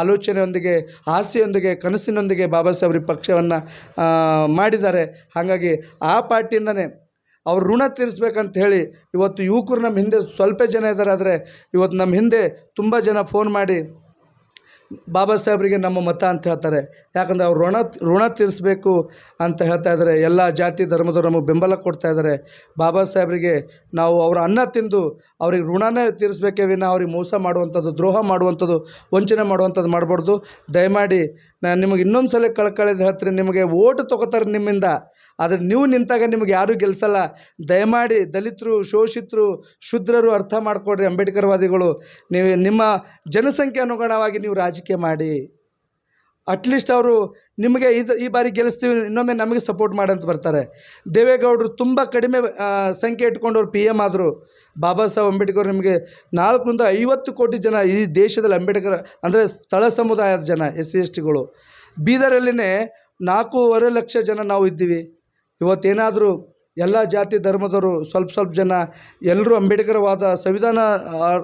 ಆಲೋಚನೆಯೊಂದಿಗೆ, ಆಸೆಯೊಂದಿಗೆ, ಕನಸಿನೊಂದಿಗೆ ಬಾಬಾ ಸಾಹೇಬ್ರ ಈ ಪಕ್ಷವನ್ನು ಮಾಡಿದ್ದಾರೆ. ಹಾಗಾಗಿ ಆ ಪಾರ್ಟಿಯಿಂದನೇ ಅವ್ರ ಋಣ ತೀರಿಸ್ಬೇಕಂತ ಹೇಳಿ ಇವತ್ತು ಯುವಕರು ನಮ್ಮ ಹಿಂದೆ ಸ್ವಲ್ಪ ಜನ ಇದ್ದಾರೆ, ಆದರೆ ಇವತ್ತು ನಮ್ಮ ಹಿಂದೆ ತುಂಬ ಜನ ಫೋನ್ ಮಾಡಿ ಬಾಬಾ ಸಾಹೇಬರಿಗೆ ನಮ್ಮ ಮತ ಅಂತ ಹೇಳ್ತಾರೆ. ಯಾಕಂದರೆ ಅವ್ರು ಋಣ ಋಣ ತೀರಿಸಬೇಕು ಅಂತ ಹೇಳ್ತಾ ಇದ್ದಾರೆ. ಎಲ್ಲ ಜಾತಿ ಧರ್ಮದವ್ರು ನಮಗೆ ಬೆಂಬಲ ಕೊಡ್ತಾ ಇದ್ದಾರೆ. ಬಾಬಾ ಸಾಹೇಬರಿಗೆ ನಾವು ಅವರ ಅನ್ನ ತಿಂದು ಅವ್ರಿಗೆ ಋಣನೇ ತೀರಿಸಬೇಕೇ ವಿನ ಅವ್ರಿಗೆ ಮೋಸ ಮಾಡುವಂಥದ್ದು, ದ್ರೋಹ ಮಾಡುವಂಥದ್ದು, ವಂಚನೆ ಮಾಡುವಂಥದ್ದು ಮಾಡಬಾರ್ದು. ದಯಮಾಡಿ ನಾನು ನಿಮಗೆ ಇನ್ನೊಂದು ಸಲ ಕಳ್ಕೊಳ್ಳೋದು ಹೇಳ್ತೀನಿ, ನಿಮಗೆ ಓಟ್ ತೊಗೋತಾರೆ ನಿಮ್ಮಿಂದ. ಆದರೆ ನೀವು ನಿಂತಾಗ ನಿಮ್ಗೆ ಯಾರೂ ಗೆಲ್ಸಲ್ಲ. ದಯಮಾಡಿ ದಲಿತರು, ಶೋಷಿತರು, ಶೂದ್ರರು ಅರ್ಥ ಮಾಡಿಕೊಡ್ರಿ ಅಂಬೇಡ್ಕರ್ವಾದಿಗಳು. ನೀವು ನಿಮ್ಮ ಜನಸಂಖ್ಯೆ ಅನುಗುಣವಾಗಿ ನೀವು ರಾಜಕೀಯ ಮಾಡಿ. ಅಟ್ಲೀಸ್ಟ್ ಅವರು ನಿಮಗೆ ಇದು ಈ ಬಾರಿ ಗೆಲ್ಲಿಸ್ತೀವಿ ಇನ್ನೊಮ್ಮೆ ನಮಗೆ ಸಪೋರ್ಟ್ ಮಾಡಿ ಅಂತ ಬರ್ತಾರೆ. ದೇವೇಗೌಡರು ತುಂಬ ಕಡಿಮೆ ಸಂಖ್ಯೆ ಇಟ್ಕೊಂಡವ್ರು ಪಿ ಎಂ ಆದರು. ಬಾಬಾ ಸಾಹೇಬ್ ಅಂಬೇಡ್ಕರ್ ನಿಮಗೆ ನಾಲ್ಕರಿಂದ ಐವತ್ತು ಕೋಟಿ ಜನ ಈ ದೇಶದಲ್ಲಿ ಅಂಬೇಡ್ಕರ್, ಅಂದರೆ ಸ್ಥಳ ಸಮುದಾಯದ ಜನ, ಎಸ್ ಸಿ, ಎಸ್ ಟಿಗಳು ಬೀದರಲ್ಲಿನೇ ನಾಲ್ಕೂವರೆ ಲಕ್ಷ ಜನ ನಾವು ಇದ್ದೀವಿ. ಇವತ್ತೇನಾದರೂ ಎಲ್ಲ ಜಾತಿ ಧರ್ಮದವರು ಸ್ವಲ್ಪ ಸ್ವಲ್ಪ ಜನ ಎಲ್ಲರೂ ಅಂಬೇಡ್ಕರ್ವಾದ ಸಂವಿಧಾನ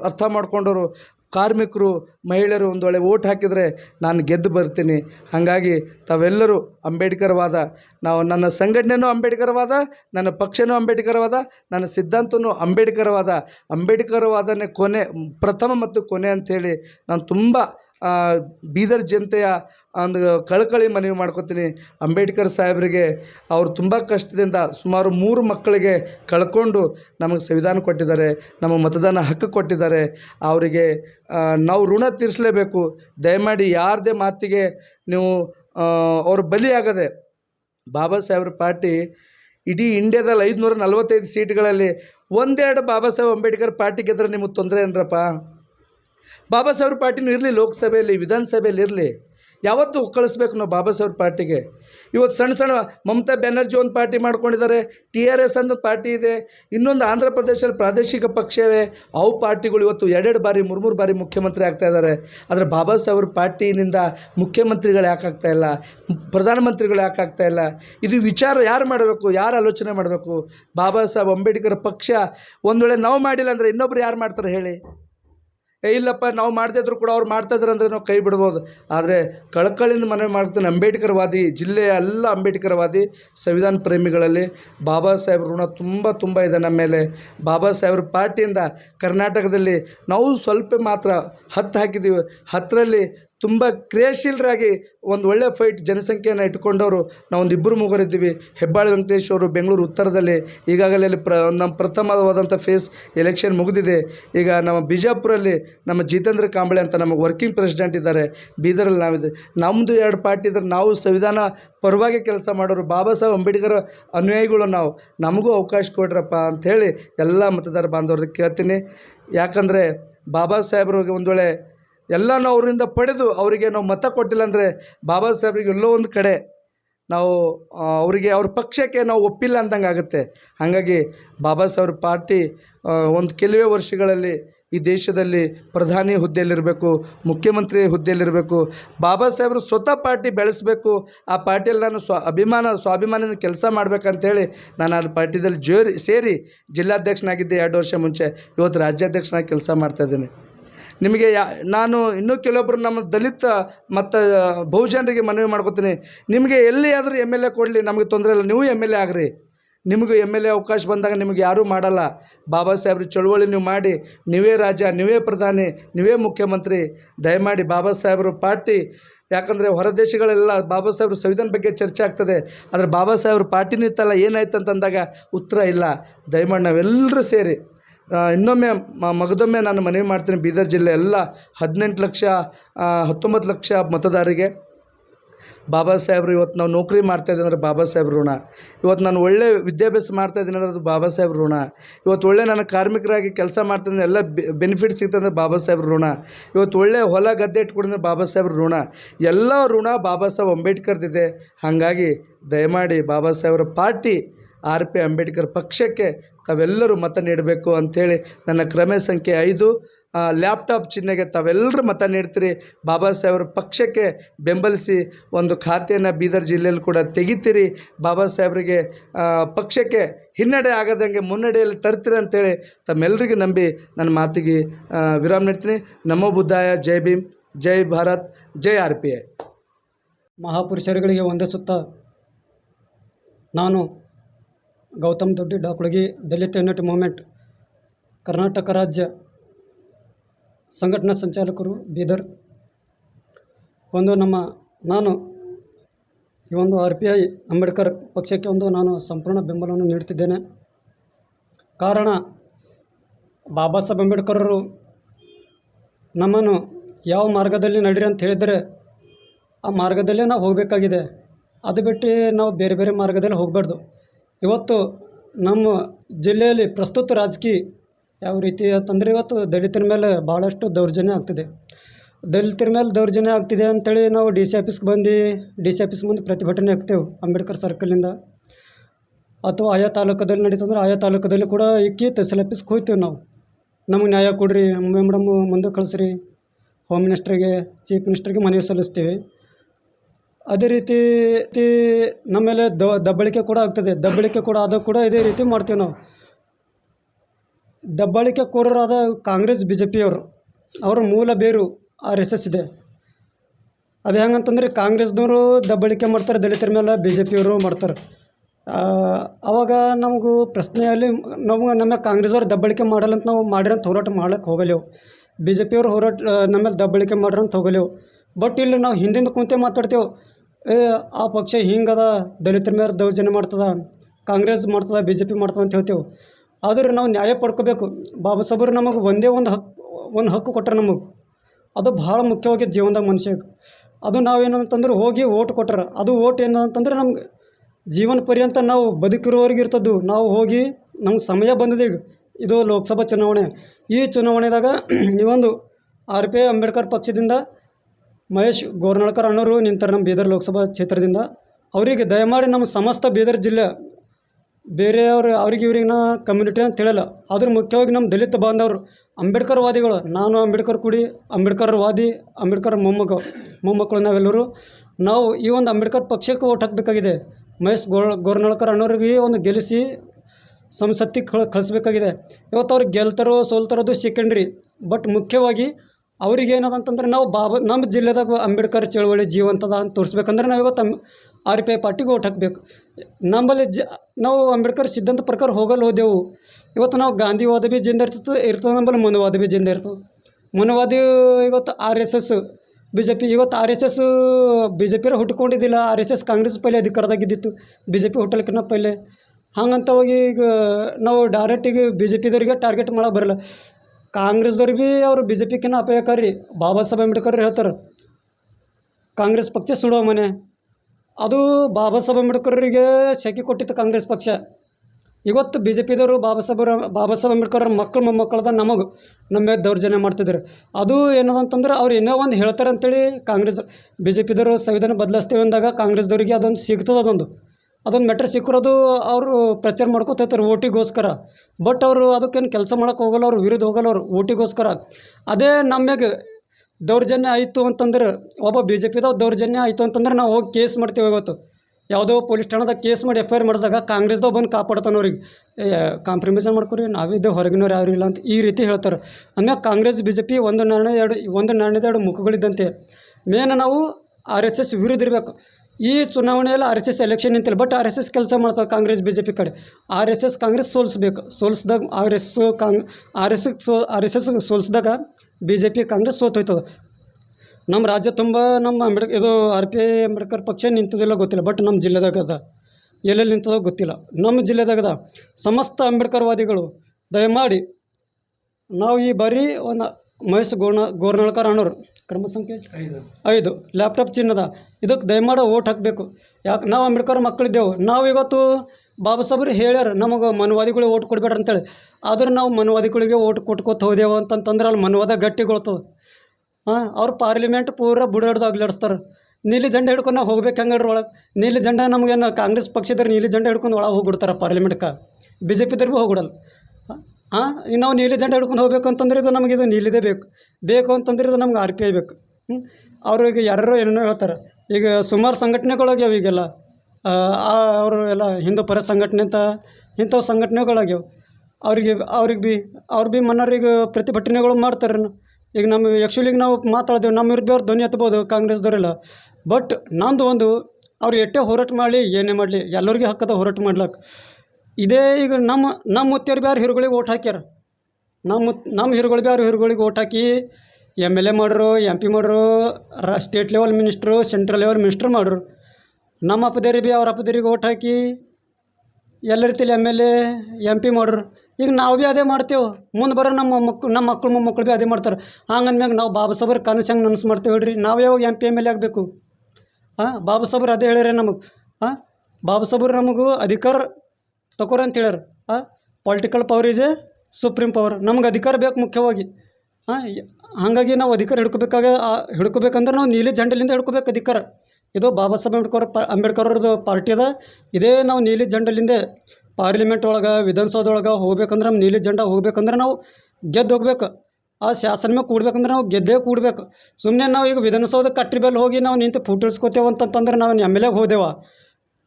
ಅರ್ಥ ಮಾಡ್ಕೊಂಡವರು ಕಾರ್ಮಿಕರು, ಮಹಿಳೆಯರು ಒಂದು ವೇಳೆ ಓಟ್ ಹಾಕಿದರೆ ನಾನು ಗೆದ್ದು ಬರ್ತೀನಿ. ಹಾಗಾಗಿ ತಾವೆಲ್ಲರೂ ಅಂಬೇಡ್ಕರ್ವಾದ, ನಾವು ನನ್ನ ಸಂಘಟನೆನೂ ಅಂಬೇಡ್ಕರ್ವಾದ, ನನ್ನ ಪಕ್ಷನೂ ಅಂಬೇಡ್ಕರ್ವಾದ, ನನ್ನ ಸಿದ್ಧಾಂತನೂ ಅಂಬೇಡ್ಕರ್ವಾದ, ಅಂಬೇಡ್ಕರ್ವಾದನೇ ಕೊನೆ, ಪ್ರಥಮ ಮತ್ತು ಕೊನೆ ಅಂಥೇಳಿ ನಾನು ತುಂಬ ಬೀದರ್ ಜನತೆಯ ಒಂದು ಕಳಕಳಿ ಮನವಿ ಮಾಡ್ಕೊತೀನಿ. ಅಂಬೇಡ್ಕರ್ ಸಾಹೇಬರಿಗೆ ಅವರು ತುಂಬ ಕಷ್ಟದಿಂದ ಸುಮಾರು ಮೂರು ಮಕ್ಕಳಿಗೆ ಕಳ್ಕೊಂಡು ನಮಗೆ ಸಂವಿಧಾನ ಕೊಟ್ಟಿದ್ದಾರೆ ನಮ್ಮ ಮತದಾನ ಹಕ್ಕು ಕೊಟ್ಟಿದ್ದಾರೆ. ಅವರಿಗೆ ನಾವು ಋಣ ತೀರಿಸಲೇಬೇಕು. ದಯಮಾಡಿ ಯಾರದೇ ಮಾತಿಗೆ ನೀವು ಅವರು ಬಲಿಯಾಗದೆ, ಬಾಬಾ ಸಾಹೇಬ್ರ ಪಾರ್ಟಿ ಇಡೀ ಇಂಡಿಯಾದಲ್ಲಿ ಐದುನೂರ ನಲವತ್ತೈದು ಸೀಟ್ಗಳಲ್ಲಿ ಒಂದೆರಡು ಬಾಬಾ ಸಾಹೇಬ್ ಅಂಬೇಡ್ಕರ್ ಪಾರ್ಟಿ ಗೆದ್ರೆ ನಿಮಗೆ ತೊಂದರೆ ಏನ್ರಪ್ಪ? ಬಾಬಾ ಸಾಹೇಬ್ರ ಪಾರ್ಟಿನೂ ಇರಲಿ ಲೋಕಸಭೆಯಲ್ಲಿ, ವಿಧಾನಸಭೆಯಲ್ಲಿ ಇರಲಿ, ಯಾವತ್ತೂ ಕಳಿಸ್ಬೇಕು ನಾವು ಬಾಬಾ ಸಾಹೇಬ್ರ ಪಾರ್ಟಿಗೆ ಇವತ್ತು ಸಣ್ಣ ಸಣ್ಣ ಮಮತಾ ಬ್ಯಾನರ್ಜಿ ಒಂದು ಪಾರ್ಟಿ ಮಾಡ್ಕೊಂಡಿದ್ದಾರೆ, ಟಿ ಆರ್ ಎಸ್ ಅನ್ನೋ ಪಾರ್ಟಿ ಇದೆ, ಇನ್ನೊಂದು ಆಂಧ್ರ ಪ್ರದೇಶದಲ್ಲಿ ಪ್ರಾದೇಶಿಕ ಪಕ್ಷವೇ, ಅವು ಪಾರ್ಟಿಗಳು ಇವತ್ತು ಎರಡೆರಡು ಬಾರಿ ಮೂರು ಮೂರು ಬಾರಿ ಮುಖ್ಯಮಂತ್ರಿ ಆಗ್ತಾ ಇದ್ದಾರೆ. ಆದರೆ ಬಾಬಾ ಸಾಹೇಬ್ರ ಪಾರ್ಟಿನಿಂದ ಮುಖ್ಯಮಂತ್ರಿಗಳು ಯಾಕೆ ಇಲ್ಲ? ಪ್ರಧಾನಮಂತ್ರಿಗಳು ಯಾಕೆ ಆಗ್ತಾ ಇಲ್ಲ? ಇದು ವಿಚಾರ ಯಾರು ಮಾಡಬೇಕು? ಯಾರು ಆಲೋಚನೆ ಮಾಡಬೇಕು? ಬಾಬಾ ಸಾಹೇಬ್ ಅಂಬೇಡ್ಕರ್ ಪಕ್ಷ ಒಂದು ವೇಳೆ ನಾವು ಮಾಡಿಲ್ಲ ಅಂದರೆ ಇನ್ನೊಬ್ರು ಯಾರು ಮಾಡ್ತಾರೆ ಹೇಳಿ? ಇಲ್ಲಪ್ಪ, ನಾವು ಮಾಡ್ತಿದ್ರು ಕೂಡ ಅವ್ರು ಮಾಡ್ತಾಯಿದ್ರು ಅಂದರೆ ನಾವು ಕೈ ಬಿಡ್ಬೋದು. ಆದರೆ ಕಳಕಳಿಯಿಂದ ಮನವಿ ಮಾಡ್ತಾನೆ ಅಂಬೇಡ್ಕರ್ವಾದಿ, ಜಿಲ್ಲೆಯ ಎಲ್ಲ ಅಂಬೇಡ್ಕರ್ವಾದಿ ಸಂವಿಧಾನ ಪ್ರೇಮಿಗಳಲ್ಲಿ ಬಾಬಾ ಸಾಹೇಬ್ರ ಋಣ ತುಂಬ ತುಂಬ ಇದೆ ನಮ್ಮ ಮೇಲೆ. ಬಾಬಾ ಸಾಹೇಬ್ರ ಪಾರ್ಟಿಯಿಂದ ಕರ್ನಾಟಕದಲ್ಲಿ ನಾವು ಸ್ವಲ್ಪ ಮಾತ್ರ ಹತ್ತು ಹಾಕಿದ್ದೀವಿ. ಹತ್ತರಲ್ಲಿ ತುಂಬ ಕ್ರಿಯಾಶೀಲರಾಗಿ ಒಂದು ಒಳ್ಳೆ ಫೈಟ್ ಜನಸಂಖ್ಯೆಯನ್ನು ಇಟ್ಕೊಂಡವರು ನಾವು ಒಂದು ಇಬ್ಬರು ಮೂವರಿದ್ದೀವಿ ಹೆಬ್ಬಾಳು ವೆಂಕಟೇಶ್ ಅವರು ಬೆಂಗಳೂರು ಉತ್ತರದಲ್ಲಿ ಈಗಾಗಲೇ ಅಲ್ಲಿ ಪ್ರ, ನಮ್ಮ ಪ್ರಥಮವಾದಂಥ ಫೇಸ್ ಎಲೆಕ್ಷನ್ ಮುಗಿದಿದೆ. ಈಗ ನಮ್ಮ ಬಿಜಾಪುರಲ್ಲಿ ನಮ್ಮ ಜಿತೇಂದ್ರ ಕಾಂಬಳೆ ಅಂತ ನಮ್ಮ ವರ್ಕಿಂಗ್ ಪ್ರೆಸಿಡೆಂಟ್ ಇದ್ದಾರೆ. ಬೀದರಲ್ಲಿ ನಾವಿದ್ದೀವಿ ನಮ್ಮದು ಎರಡು ಪಾರ್ಟಿ ಇದ್ರೆ ನಾವು ಸಂವಿಧಾನ ಪರವಾಗಿ ಕೆಲಸ ಮಾಡೋರು. ಬಾಬಾ ಸಾಹೇಬ್ ಅಂಬೇಡ್ಕರ್ ಅನುಯಾಯಿಗಳು ನಾವು. ನಮಗೂ ಅವಕಾಶ ಕೊಡ್ರಪ್ಪ ಅಂಥೇಳಿ ಎಲ್ಲ ಮತದಾರ ಬಾಂಧವ್ರಿಗೆ ಕೇಳ್ತೀನಿ. ಯಾಕಂದರೆ ಬಾಬಾ ಸಾಹೇಬ್ರಿಗೆ ಒಂದು ವೇಳೆ ಎಲ್ಲನೂ ಅವರಿಂದ ಪಡೆದು ಅವರಿಗೆ ನಾವು ಮತ ಕೊಟ್ಟಿಲ್ಲ ಅಂದರೆ ಬಾಬಾ ಸಾಹೇಬ್ರಿಗೆ ಎಲ್ಲೋ ಒಂದು ಕಡೆ ನಾವು ಅವರಿಗೆ ಅವ್ರ ಪಕ್ಷಕ್ಕೆ ನಾವು ಒಪ್ಪಿಲ್ಲ ಅಂದಂಗೆ ಆಗುತ್ತೆ. ಹಾಗಾಗಿ ಬಾಬಾ ಸಾಹೇಬ್ರ ಪಾರ್ಟಿ ಒಂದು ಕೆಲವೇ ವರ್ಷಗಳಲ್ಲಿ ಈ ದೇಶದಲ್ಲಿ ಪ್ರಧಾನಿ ಹುದ್ದೆಯಲ್ಲಿರಬೇಕು, ಮುಖ್ಯಮಂತ್ರಿ ಹುದ್ದೆಯಲ್ಲಿರಬೇಕು, ಬಾಬಾ ಸಾಹೇಬರು ಸ್ವತಃ ಪಾರ್ಟಿ ಬೆಳೆಸಬೇಕು, ಆ ಪಾರ್ಟಿಯಲ್ಲಿ ನಾನು ಸ್ವ, ಅಭಿಮಾನ, ಸ್ವಾಭಿಮಾನದಿಂದ ಕೆಲಸ ಮಾಡಬೇಕಂತೇಳಿ ನಾನು ಆ ಪಾರ್ಟಿದಲ್ಲಿ ಜೋರಿ, ಸೇರಿ ಜಿಲ್ಲಾಧ್ಯಕ್ಷನಾಗಿದ್ದೆ ಎರಡು ವರ್ಷ ಮುಂಚೆ. ಇವತ್ತು ರಾಜ್ಯಾಧ್ಯಕ್ಷನಾಗಿ ಕೆಲಸ ಮಾಡ್ತಾಯಿದ್ದೀನಿ ನಿಮಗೆ ಯಾ ನಾನು ಇನ್ನೂ ಕೆಲವೊಬ್ಬರು ನಮ್ಮ ದಲಿತ ಮತ್ತು ಬಹುಜನರಿಗೆ ಮನವಿ ಮಾಡ್ಕೊತೀನಿ. ನಿಮಗೆ ಎಲ್ಲಿಯಾದರೂ ಎಂ ಎಲ್ ಎ ಕೊಡಲಿ, ನಮಗೆ ತೊಂದರೆ ಇಲ್ಲ. ನೀವು ಎಂ ಎಲ್ ಎ ಆಗ್ರಿ. ನಿಮಗೂ ಎಂ ಎಲ್ ಎ ಅವಕಾಶ ಬಂದಾಗ ನಿಮಗೆ ಯಾರೂ ಮಾಡಲ್ಲ. ಬಾಬಾ ಸಾಹೇಬ್ರ, ಚಳುವಳಿ ನೀವು ಮಾಡಿ. ನೀವೇ ರಾಜ, ನೀವೇ ಪ್ರಧಾನಿ, ನೀವೇ ಮುಖ್ಯಮಂತ್ರಿ. ದಯಮಾಡಿ ಬಾಬಾ ಸಾಹೇಬ್ರ ಪಾರ್ಟಿ. ಯಾಕಂದರೆ ಹೊರ ದೇಶಗಳೆಲ್ಲ ಬಾಬಾ ಸಾಹೇಬ್ರ ಸಂವಿಧಾನ ಬಗ್ಗೆ ಚರ್ಚೆ ಆಗ್ತದೆ. ಆದರೆ ಬಾಬಾ ಸಾಹೇಬ್ರ ಪಾರ್ಟಿನೂ ಇತ್ತಲ್ಲ, ಏನಾಯ್ತು ಅಂತಂದಾಗ ಉತ್ತರ ಇಲ್ಲ. ದಯಮಾಡಿ ನಾವೆಲ್ಲರೂ ಸೇರಿ ಇನ್ನೊಮ್ಮೆ ಮಗದೊಮ್ಮೆ ನಾನು ಮನವಿ ಮಾಡ್ತೀನಿ ಬೀದರ್ ಜಿಲ್ಲೆ ಎಲ್ಲ ಹದಿನೆಂಟು ಲಕ್ಷ ಹತ್ತೊಂಬತ್ತು ಲಕ್ಷ ಮತದಾರರಿಗೆ ಬಾಬಾ ಸಾಹೇಬ್ರು ಇವತ್ತು ನಾವು ನೌಕರಿ ಮಾಡ್ತಾಯಿದ್ದೀವಿ ಅಂದರೆ ಬಾಬಾ ಸಾಹೇಬ್ ಋಣ. ಇವತ್ತು ನಾನು ಒಳ್ಳೆ ವಿದ್ಯಾಭ್ಯಾಸ ಮಾಡ್ತಾಯಿದ್ದೀನಿ ಅಂದರೆ ಅದು ಬಾಬಾ ಸಾಹೇಬ್ ಋಣ. ಇವತ್ತು ಒಳ್ಳೆ ನಾನು ಕಾರ್ಮಿಕರಾಗಿ ಕೆಲಸ ಮಾಡ್ತಾಯಿದ್ದೀನಿ ಎಲ್ಲ ಬೆನಿಫಿಟ್ ಸಿಗ್ತಂದ್ರೆ ಬಾಬಾ ಸಾಹೇಬ್ರ ಋಣ. ಇವತ್ತು ಒಳ್ಳೆ ಹೊಲ ಗದ್ದೆ ಇಟ್ಕೊಂಡಿದ್ರೆ ಬಾಬಾ ಸಾಹೇಬ್ರ ಋಣ. ಎಲ್ಲ ಋಣ ಬಾಬಾ ಸಾಹೇಬ್ ಅಂಬೇಡ್ಕರ್ದಿದೆ. ಹಾಗಾಗಿ ದಯಮಾಡಿ ಬಾಬಾ ಸಾಹೇಬ್ರ ಪಾರ್ಟಿ ಆರ್ ಪಿ ಅಂಬೇಡ್ಕರ್ ಪಕ್ಷಕ್ಕೆ ತಾವೆಲ್ಲರೂ ಮತ ನೀಡಬೇಕು ಅಂಥೇಳಿ ನನ್ನ ಕ್ರಮ ಸಂಖ್ಯೆ ಐದು ಲ್ಯಾಪ್ಟಾಪ್ ಚಿಹ್ನೆಗೆ ತಾವೆಲ್ಲರೂ ಮತ ನೀಡ್ತೀರಿ. ಬಾಬಾ ಸಾಹೇಬ್ರ ಪಕ್ಷಕ್ಕೆ ಬೆಂಬಲಿಸಿ ಒಂದು ಖಾತೆಯನ್ನು ಬೀದರ್ ಜಿಲ್ಲೆಯಲ್ಲಿ ಕೂಡ ತೆಗಿತೀರಿ. ಬಾಬಾ ಸಾಹೇಬ್ರಿಗೆ ಪಕ್ಷಕ್ಕೆ ಹಿನ್ನಡೆ ಆಗದಂಗೆ ಮುನ್ನಡೆಯಲ್ಲಿ ತರ್ತೀರಿ ಅಂತೇಳಿ ತಮ್ಮೆಲ್ಲರಿಗೂ ನಂಬಿ ನನ್ನ ಮಾತಿಗೆ ವಿರಾಮ ನೀಡ್ತೀನಿ. ನಮೋ ಬುದ್ಧಾಯ, ಜೈ ಭೀಮ್, ಜೈ ಭಾರತ್, ಜೈ ಆರ್ ಪಿ ಐ. ಮಹಾಪುರುಷರುಗಳಿಗೆ ವಂದಿಸುತ್ತಾ ನಾನು ಗೌತಮ್ ದೊಡ್ಡಿ ಡಾಕ್ಳಗಿ ದಲಿತ ಯುನಿಟ್ ಮೂಮೆಂಟ್ ಕರ್ನಾಟಕ ರಾಜ್ಯ ಸಂಘಟನಾ ಸಂಚಾಲಕರು ಬೀದರ್. ಒಂದು ನಮ್ಮ ನಾನು ಈ ಒಂದು ಆರ್ ಪಿ ಐ ಅಂಬೇಡ್ಕರ್ ಪಕ್ಷಕ್ಕೆ ಒಂದು ನಾನು ಸಂಪೂರ್ಣ ಬೆಂಬಲವನ್ನು ನೀಡುತ್ತಿದ್ದೇನೆ. ಕಾರಣ, ಬಾಬಾ ಸಾಹೇಬ್ ಅಂಬೇಡ್ಕರರು ನಮ್ಮನ್ನು ಯಾವ ಮಾರ್ಗದಲ್ಲಿ ನಡೀರಿ ಅಂತ ಹೇಳಿದರೆ, ಆ ಮಾರ್ಗದಲ್ಲೇ ನಾವು ಹೋಗಬೇಕಾಗಿದೆ. ಅದು ಬಿಟ್ಟು ನಾವು ಬೇರೆ ಬೇರೆ ಮಾರ್ಗದಲ್ಲಿ ಹೋಗಬಾರ್ದು. ಇವತ್ತು ನಮ್ಮ ಜಿಲ್ಲೆಯಲ್ಲಿ ಪ್ರಸ್ತುತ ರಾಜಕೀಯ ಯಾವ ರೀತಿ ಅಂತಂದರೆ ಇವತ್ತು ದಲಿತರ ಮೇಲೆ ಭಾಳಷ್ಟು ದೌರ್ಜನ್ಯ ಆಗ್ತಿದೆ. ದಲಿತರ ಮೇಲೆ ದೌರ್ಜನ್ಯ ಆಗ್ತಿದೆ ಅಂತೇಳಿ ನಾವು ಡಿ ಸಿ ಆಫೀಸ್ಗೆ ಬಂದು, ಡಿ ಸಿ ಆಫೀಸ್ ಮುಂದೆ ಪ್ರತಿಭಟನೆ ಆಗ್ತೇವೆ ಅಂಬೇಡ್ಕರ್ ಸರ್ಕಲಿಂದ. ಅಥವಾ ಆಯಾ ತಾಲೂಕದಲ್ಲಿ ನಡೀತಂದ್ರೆ ಆಯಾ ತಾಲೂಕದಲ್ಲಿ ಕೂಡ ಇಕ್ಕಿ ತಹಸೀಲ್ ಆಫೀಸ್ಗೆ ಹೋಗ್ತೀವಿ ನಾವು. ನಮಗೆ ನ್ಯಾಯ ಕೊಡ್ರಿ, ಮೇಡಮ್ ಮುಂದೆ ಕಳಿಸ್ರಿ, ಹೋಮ್ ಮಿನಿಸ್ಟ್ರಿಗೆ, ಚೀಫ್ ಮಿನಿಸ್ಟ್ರಿಗೆ ಮನವಿ ಸಲ್ಲಿಸ್ತೀವಿ. ಅದೇ ರೀತಿ ನಮ್ಮ ಮೇಲೆ ದಬ್ಬಾಳಿಕೆ ಕೂಡ ಆಗ್ತದೆ. ದಬ್ಬಾಳಿಕೆ ಕೂಡ ಅದು ಕೂಡ ಇದೇ ರೀತಿ ಮಾಡ್ತೀವಿ ನಾವು. ದಬ್ಬಾಳಿಕೆ ಕೋರರಾದ ಕಾಂಗ್ರೆಸ್ ಬಿ ಜೆ ಪಿಯವರು ಅವರ ಮೂಲ ಬೇರು ಆರ್ ಎಸ್ ಎಸ್ ಇದೆ. ಅದು ಹೆಂಗಂತಂದ್ರೆ ಕಾಂಗ್ರೆಸ್ನವರು ದಬ್ಬಾಳಿಕೆ ಮಾಡ್ತಾರೆ, ದಲಿತರ ಮೇಲೆ ಬಿ ಜೆ ಪಿಯವರು ಮಾಡ್ತಾರೆ ಅವಾಗ ನಮಗೂ ಪ್ರಶ್ನೆಯಲ್ಲಿ ನಮ್ಗೆ ನಮ್ಮ ಕಾಂಗ್ರೆಸ್ನವ್ರು ದಬ್ಬಾಳಿಕೆ ಮಾಡಲ್ಲ ಅಂತ ನಾವು ಮಾಡಿರಂತ ಹೋರಾಟ ಮಾಡೋಕ್ಕೆ ಹೋಗಲೇವು ಬಿ ಜೆ ಪಿಯವ್ರು ಹೋರಾಟ ನಮ್ಮ ಮೇಲೆ ದಬ್ಬಾಳಿಕೆ ಮಾಡ್ರಂತ ಹೋಗಲೇವು ಬಟ್ ಇಲ್ಲಿ ನಾವು ಹಿಂದಿಂದ ಕುಂತೆ ಮಾತಾಡ್ತೇವೆ. ಏ, ಆ ಪಕ್ಷ ಹಿಂಗದ ದಲಿತರ ಮೇಲೆ ದೌರ್ಜನ್ಯ ಮಾಡ್ತದ, ಕಾಂಗ್ರೆಸ್ ಮಾಡ್ತದ ಬಿ ಜೆ ಪಿ ಮಾಡ್ತದ ಅಂತ ಹೇಳ್ತೇವೆ. ಆದರೆ ನಾವು ನ್ಯಾಯ ಪಡ್ಕೋಬೇಕು. ಬಾಬಾ ಸಾಹೇಬ್ರು ನಮಗೆ ಒಂದೇ ಒಂದು ಹಕ್ಕು ಒಂದು ಹಕ್ಕು ಕೊಟ್ಟರೆ ನಮಗೆ. ಅದು ಭಾಳ ಮುಖ್ಯವಾಗಿ ಜೀವನದಾಗ ಮನುಷ್ಯಗೆ. ಅದು ನಾವೇನಂತಂದ್ರೆ ಹೋಗಿ ಓಟ್ ಕೊಟ್ಟರೆ ಅದು ಓಟ್ ಏನಂತಂದ್ರೆ ನಮ್ಗೆ ಜೀವನ ಪರ್ಯಂತ ನಾವು ಬದುಕಿರೋವರೆಗೆ ಇರ್ತದ್ದು. ನಾವು ಹೋಗಿ ನಮ್ಗೆ ಸಮಯ ಬಂದಿದೆ ಈಗ. ಇದು ಲೋಕಸಭಾ ಚುನಾವಣೆ. ಈ ಚುನಾವಣೆದಾಗ ಈ ಒಂದು ಆರ್ ಪಿ ಐ ಅಂಬೇಡ್ಕರ್ ಪಕ್ಷದಿಂದ ಮಹೇಶ್ ಗೋರ್ನಾಳ್ಕರ್ ಅಣ್ಣವರು ನಿಂತಾರೆ ನಮ್ಮ ಬೀದರ್ ಲೋಕಸಭಾ ಕ್ಷೇತ್ರದಿಂದ. ಅವರಿಗೆ ದಯಮಾಡಿ ನಮ್ಮ ಸಮಸ್ತ ಬೀದರ್ ಜಿಲ್ಲೆ, ಬೇರೆಯವರು ಅವ್ರಿಗೆ ಇವ್ರಿಗೆ ನಾ ಕಮ್ಯುನಿಟಿ ಅಂತ ಹೇಳಲ್ಲ. ಆದ್ರೆ ಮುಖ್ಯವಾಗಿ ನಮ್ಮ ದಲಿತ ಬಾಂಧವರು, ಅಂಬೇಡ್ಕರ್ ವಾದಿಗಳು, ನಾನು ಅಂಬೇಡ್ಕರ್ ಕುಡಿ, ಅಂಬೇಡ್ಕರ್ ವಾದಿ, ಅಂಬೇಡ್ಕರ್ ಮೊಮ್ಮಗ ಮೊಮ್ಮಕ್ಕಳು ನಾವೆಲ್ಲರೂ ನಾವು ಈ ಒಂದು ಅಂಬೇಡ್ಕರ್ ಪಕ್ಷಕ್ಕೆ ಓಟ್ ಹಾಕಬೇಕಾಗಿದೆ. ಮಹೇಶ್ ಗೋರ್ ಗೋರ್ನಾಳ್ಕರ್ ಅಣ್ಣವ್ರಿಗೆ ಒಂದು ಗೆಲ್ಲಿಸಿ ಸಂಸತ್ತಿಗೆ ಕಳ್, ಕಳಿಸ್ಬೇಕಾಗಿದೆ. ಇವತ್ತು ಅವ್ರು ಗೆಲ್ತಾರೋ ಸೋಲ್ತಾರೋದು ಸೆಕೆಂಡ್ರಿ ಬಟ್ ಮುಖ್ಯವಾಗಿ ಅವ್ರಿಗೆ ಏನದಂತಂದ್ರೆ ನಾವು ಬಾಬಾ, ನಮ್ಮ ಜಿಲ್ಲೆದಾಗ ಅಂಬೇಡ್ಕರ್ ಚಳವಳಿ ಜೀವಂತದ ಅಂತ ತೋರಿಸ್ಬೇಕಂದ್ರೆ ನಾವು ಇವತ್ತು ಆರ್ ಪಿ ಐ ಪಾರ್ಟಿಗೆ ಓಟ್ ಹಾಕ್ಬೇಕು. ನಂಬಲ್ಲಿ ಜ, ನಾವು ಅಂಬೇಡ್ಕರ್ ಸಿದ್ಧಾಂತ ಪ್ರಕಾರ ಹೋಗಲು ಹೋದೆವು. ಇವತ್ತು ನಾವು ಗಾಂಧಿವಾದ ಭೀ ಜಿಂದ ಇರ್ತದೆ ಇರ್ತದೆ ನಂಬಲ್ಲಿ ಮನುವಾದ ಭೀ ಜಿಂದ ಇರ್ತದೆ. ಮನುವಾದಿ ಇವತ್ತು R S S, B J P, ಇವತ್ತು R S S, B J ಪಿಯವ್ರು ಹುಟ್ಕೊಂಡಿದ್ದಿಲ್ಲ ಆರ್ ಎಸ್ ಎಸ್ ಕಾಂಗ್ರೆಸ್ ಪೈಲೆ ಅಧಿಕಾರದಾಗಿದ್ದಿತ್ತು ಬಿ ಜೆ ಪಿ ಹುಟ್ಟಲಿಕ್ಕಿನ್ನ ಪೈಲೆ. ಹಂಗಂತ ಹೋಗಿ ಈಗ ನಾವು ಡೈರೆಕ್ಟ್ ಈಗ ಬಿ ಜೆ ಪಿದವ್ರಿಗೆ ಟಾರ್ಗೆಟ್ ಮಾಡೋಕೆ ಬರಲ್ಲ. ಕಾಂಗ್ರೆಸ್ದವ್ರು ಭೀ ಅವರು ಬಿ ಜೆ ಪಿಕಿನ್ನ ಅಪಾಯಕಾರಿ ಬಾಬಾ ಸಾಹೇಬ್ ಅಂಬೇಡ್ಕರ್ ಹೇಳ್ತಾರೆ. ಕಾಂಗ್ರೆಸ್ ಪಕ್ಷ ಸುಡೋ ಮನೆ. ಅದು ಬಾಬಾ ಸಾಹೇಬ್ ಅಂಬೇಡ್ಕರ್ರಿಗೆ ಶೆಕೆ ಕೊಟ್ಟಿತ್ತು ಕಾಂಗ್ರೆಸ್ ಪಕ್ಷ. ಇವತ್ತು ಬಿ ಜೆ ಪಿದವರು ಬಾಬಾ ಸಾಹೇಬ್ರ ಬಾಬಾ ಸಾಹೇಬ್ ಅಂಬೇಡ್ಕರ್ ಮಕ್ಕಳು ಮೊಮ್ಮಕ್ಕಳದ ನಮಗೆ, ನಮ್ಮ ದೌರ್ಜನ್ಯ ಮಾಡ್ತಿದ್ದಾರೆ. ಅದು ಏನದಂತಂದ್ರೆ ಅವ್ರು ಏನೋ ಒಂದು ಹೇಳ್ತಾರೆ ಅಂತೇಳಿ ಕಾಂಗ್ರೆಸ್ ಬಿ ಜೆ ಪಿದವರು ಸಂವಿಧಾನ ಬದಲಾಯಿಸ್ತೇವೆ ಅಂದಾಗ ಕಾಂಗ್ರೆಸ್ದವ್ರಿಗೆ ಅದೊಂದು ಸಿಗ್ತದೆ ಅದೊಂದು. ಅದೊಂದು ಮೆಟ್ರ್ ಸಿಕ್ಕಿರೋದು ಅವರು ಪ್ರಚಾರ ಮಾಡ್ಕೊತಾರೆ ಓಟಿಗೋಸ್ಕರ ಬಟ್ ಅವರು ಅದಕ್ಕೇನು ಕೆಲಸ ಮಾಡೋಕೆ ಹೋಗಲ್ಲ, ಅವ್ರು ವಿರುದ್ಧ ಹೋಗಲ್ಲ ಅವರು ಓಟಿಗೋಸ್ಕರ ಅದೇ ನಮಗೆ ದೌರ್ಜನ್ಯ ಆಯಿತು ಅಂತಂದ್ರೆ, ಒಬ್ಬ ಬಿ ಜೆ ಪಿದವ್ ದೌರ್ಜನ್ಯ ಆಯಿತು ಅಂತಂದ್ರೆ ನಾವು ಹೋಗಿ ಕೇಸ್ ಮಾಡ್ತೀವಿ ಇವತ್ತು. ಯಾವುದೋ ಪೊಲೀಸ್ ಠಾಣದಾಗ ಕೇಸ್ ಮಾಡಿ ಎಫ್ ಐ ಆರ್ ಮಾಡಿಸಿದಾಗ ಕಾಂಗ್ರೆಸ್ದವ್ ಬಂದು ಕಾಪಾಡ್ತಾನೆ ಅವ್ರಿಗೆ. ಕಾಂಪ್ರಮೈಸನ್ ಮಾಡ್ಕೊರಿ? ನಾವಿದ್ದೆ ಹೊರಗಿನವ್ರು ಯಾರು ಇಲ್ಲ ಅಂತ ಈ ರೀತಿ ಹೇಳ್ತಾರೆ. ಅಂದಾಗ ಕಾಂಗ್ರೆಸ್ ಬಿ ಜೆ ಪಿ ಒಂದು ನಾಣ್ಯ, ಎರಡು, ಒಂದು ನಾಣ್ಯದ ಎರಡು ಮುಖಗಳಿದ್ದಂತೆ. ಮೇನ್ ನಾವು ಆರ್ ಎಸ್ ಎಸ್ ವಿರುದ್ಧ ಇರಬೇಕು. ಈ ಚುನಾವಣೆಯಲ್ಲಿ ಆರ್ ಎಸ್ ಎಸ್ ಎಲೆಕ್ಷನ್ ನಿಂತಿಲ್ಲ ಬಟ್ ಆರ್ ಎಸ್ ಎಸ್ ಕೆಲಸ ಮಾಡ್ತಾರೆ ಕಾಂಗ್ರೆಸ್ ಬಿ ಜೆ ಪಿ ಕಡೆ. ಆರ್ ಎಸ್ ಎಸ್ ಕಾಂಗ್ರೆಸ್ ಸೋಲಿಸ್ಬೇಕು. ಸೋಲಿಸ್ದಾಗ R S Kong, R S so, R S S ಸೋಲಿಸಿದಾಗ B J P Congress ಸೋತೋಯ್ತದೆ. ನಮ್ಮ ರಾಜ್ಯ ತುಂಬ ನಮ್ಮ ಅಂಬೇಡ್ ಇದು ಆರ್ ಪಿ ಐ ಅಂಬೇಡ್ಕರ್ ಪಕ್ಷ ನಿಂತದಿಲ್ಲ ಗೊತ್ತಿಲ್ಲ ಬಟ್ ನಮ್ಮ ಜಿಲ್ಲೆದಾಗ ಅದ. ಎಲ್ಲೆಲ್ಲಿ ನಿಂತದೋ ಗೊತ್ತಿಲ್ಲ. ನಮ್ಮ ಜಿಲ್ಲೆದಾಗ ಅದ. ಸಮಸ್ತ ಅಂಬೇಡ್ಕರ್ವಾದಿಗಳು, ದಯಮಾಡಿ, ನಾವು ಈ ಬಾರಿ ಒಂದು ಮಹೇಶ್ ಗೋರ್ಣ ಗೋರ್ನಳ್ಕರ್ ಅನ್ನೋರು ಕ್ರಮ ಸಂಖ್ಯೆ ಐದು. ಲ್ಯಾಪ್ಟಾಪ್ ಚಿನ್ನದ. ಇದಕ್ಕೆ ದಯಮಾಡಿ ಓಟ್ ಹಾಕಬೇಕು. ಯಾಕೆ ನಾವು ಅಂಬೇಡ್ಕರ್ ಮಕ್ಕಳಿದ್ದೆವು. ನಾವು ಇವತ್ತು ಬಾಬಾ ಸಾಹೇಬ್ರು ಹೇಳ್ಯಾರ ನಮಗೆ ಮನುವಾದಿಗಳಿಗೆ ಓಟ್ ಕೊಡ್ಬೇಡ ಅಂತೇಳಿ. ಆದ್ರೆ ನಾವು ಮನುವಾದಿಗಳಿಗೆ ಓಟ್ ಕೊಟ್ಕೊತ ಹೋದೆವು ಅಂತಂತಂದ್ರೆ ಅಲ್ಲಿ ಮನುವಾದ ಗಟ್ಟಿಗೊಳ್ತವೆ ಹಾಂ ಅವ್ರು ಪಾರ್ಲಿಮೆಂಟ್ ಪೂರ ಬುಡಾಡ್ದು ಅಗ್ಲಾಡಿಸ್ತಾರೆ. ನೀಲಿ ಜಂಡ ಹಿಡ್ಕೊಂಡು ನಾವು ಹೋಗ್ಬೇಕು ಹೆಂಗಡ್ರಿ ಒಳಗೆ? ನೀಲಿ ಜಂಡ ನಮಗೇನು ಕಾಂಗ್ರೆಸ್ ಪಕ್ಷದವ್ರು ನೀಲಿ ಜಂಡ ಹಿಡ್ಕೊಂಡು ಒಳಗೆ ಹೋಗ್ಬಿಡ್ತಾರೆ ಪಾರ್ಲಿಮೆಂಟ್ಗೆ ಬಿ ಜೆ ಪಿದವ್ರು ಭೀ ಹೋಗ್ಬಿಡಲ್ಲ. ಹಾಂ ಈಗ ನಾವು ನೀಲಿ ಜಂಡ ಹಿಡ್ಕೊಂಡು ಹೋಗ್ಬೇಕು ಅಂತಂದ್ರೆ ಇದು ನಮಗೆ ಇದು ನೀಲಿದೆ ಬೇಕು. ಬೇಕು ಅಂತಂದ್ರೆ ಇದು ನಮ್ಗೆ ಆರ್ ಪಿ ಐ ಬೇಕು. ಹ್ಞೂ ಅವ್ರಿಗೆ ಯಾರ್ಯಾರೋ ಏನೇನೋ ಹೇಳ್ತಾರೆ. ಈಗ ಸುಮಾರು ಸಂಘಟನೆಗಳಾಗ್ಯಾವ ಈಗೆಲ್ಲ. ಅವರು ಎಲ್ಲ ಹಿಂದೂ ಪರ ಸಂಘಟನೆ ಅಂತ, ಇಂಥವು ಸಂಘಟನೆಗಳಾಗ್ಯಾವ. ಅವ್ರಿಗೆ ಅವ್ರಿಗೆ ಭೀ ಅವ್ರು ಭೀ ಮನ್ನರಿಗೆ ಪ್ರತಿಭಟನೆಗಳು ಮಾಡ್ತಾರೆ ಈಗ ನಮ್ಮ ಆ್ಯಕ್ಚುಲಿ ನಾವು ಮಾತಾಡ್ದೇವು, ನಮ್ಮ ಇರ್ದೇ ಅವ್ರು ಧ್ವನಿ ಎತ್ತಬೋದು ಕಾಂಗ್ರೆಸ್ದವರೆಲ್ಲ. ಬಟ್ ನಂದು ಒಂದು, ಅವ್ರು ಎಷ್ಟೇ ಹೋರಾಟ ಮಾಡಲಿ, ಏನೇ ಮಾಡಲಿ, ಎಲ್ಲರಿಗೂ ಹಕ್ಕದ ಹೋರಾಟ ಮಾಡ್ಲಕ್ಕೆ ಇದೇ ಈಗ ನಮ್ಮ ನಮ್ಮ ಮುತ್ತೆಯರು ಬೇರೆ ಹಿರುಗಳಿಗೆ ಓಟ್ ಹಾಕ್ಯಾರ. ನಮ್ಮ ನಮ್ಮ ಹಿರುಗಳು ಬೇರೆ ಹಿರುಗಳಿಗೆ ಓಟ್ ಹಾಕಿ ಎಂ ಎಲ್ ಎ ಮಾಡ್ರು ಎಂ ಪಿ ಮಾಡ್ರು, ರಾ state level minister central level minister ಮಾಡ್ರು. ನಮ್ಮ ಅಪ್ಪದೇರಿ ಭೀ ಅವ್ರ ಅಪ್ಪದೇರಿಗೆ ಓಟ್ ಹಾಕಿ ಎಲ್ಲ ರೀತಿಲಿ M L A M P ಮಾಡ್ರು. ಈಗ ನಾವು ಭೀ ಅದೇ ಮಾಡ್ತೇವೆ. ಮುಂದೆ ಬರೋ ನಮ್ಮ ಮಕ್ಕಳು ನಮ್ಮ ಮಕ್ಕಳು ಮೊಮ್ಮಕ್ಕಳು ಭೀ ಅದೇ ಮಾಡ್ತಾರೆ. ಹಂಗಂದ್ಮ್ಯಾಗ ನಾವು ಬಾಬಾ ಸಾಬ್ರ ಕನಸು ಹೆಂಗೆ ನನಸು ಮಾಡ್ತೇವೆ ಹೇಳ್ರಿ. ನಾವು ಯಾವಾಗ M P M L A ಆಗಬೇಕು? ಹಾಂ ಬಾಬಾ ಸಾಬ್ರು ಅದೇ ಹೇಳ್ಯಾರ ನಮಗೆ. ಹಾಂ ಬಾಬಾ ಸಾಬ್ರು ನಮಗೂ ಅಧಿಕಾರ ತಗೋರಿ ಅಂತ ಹೇಳ್ಯಾರ. ಆ political power is a supreme power ನಮ್ಗೆ ಅಧಿಕಾರ ಬೇಕು ಮುಖ್ಯವಾಗಿ. ಹಾಂ ಹಾಗಾಗಿ ನಾವು ಅಧಿಕಾರ ಹಿಡ್ಕೋಬೇಕಾಗ ಹಿಡ್ಕೋಬೇಕಂದ್ರೆ ನಾವು ನೀಲಿ ಜಂಡಲಿಂದ ಹಿಡ್ಕೋಬೇಕು ಅಧಿಕಾರ. ಇದು ಬಾಬಾ ಸಾಹೇಬ್ ಅಂಬೇಡ್ಕರ್ ಪ ಅಂಬೇಡ್ಕರ್ ಅವ್ರದ್ದು ಪಾರ್ಟಿ ಅದ. ಇದೇ ನಾವು ನೀಲಿ ಜಂಡಲಿಂದ ಪಾರ್ಲಿಮೆಂಟ್ ಒಳಗೆ ವಿಧಾನಸೌಧ ಒಳಗೆ ಹೋಗ್ಬೇಕಂದ್ರೆ ನಮ್ಮ ನೀಲಿ ಜಂಡ ಹೋಗ್ಬೇಕಂದ್ರೆ ನಾವು ಗೆದ್ದು ಹೋಗ್ಬೇಕು. ಆ ಶಾಸನ ಮೇಲೆ ಕೂಡ್ಬೇಕಂದ್ರೆ ನಾವು ಗೆದ್ದೇ ಕೂಡ್ಬೇಕು. ಸುಮ್ಮನೆ ನಾವು ಈಗ ವಿಧಾನಸೌಧ ಕಟ್ಟಿ ಮೇಲೆ ಹೋಗಿ ನಾವು ನಿಂತು ಫೋಟೋ ಇಳ್ಸ್ಕೊತೇವೆ ಅಂತಂತಂದ್ರೆ ನಾವು ಎಂ ಎಲ್ ಎಗೆ ಹೋದೆವ.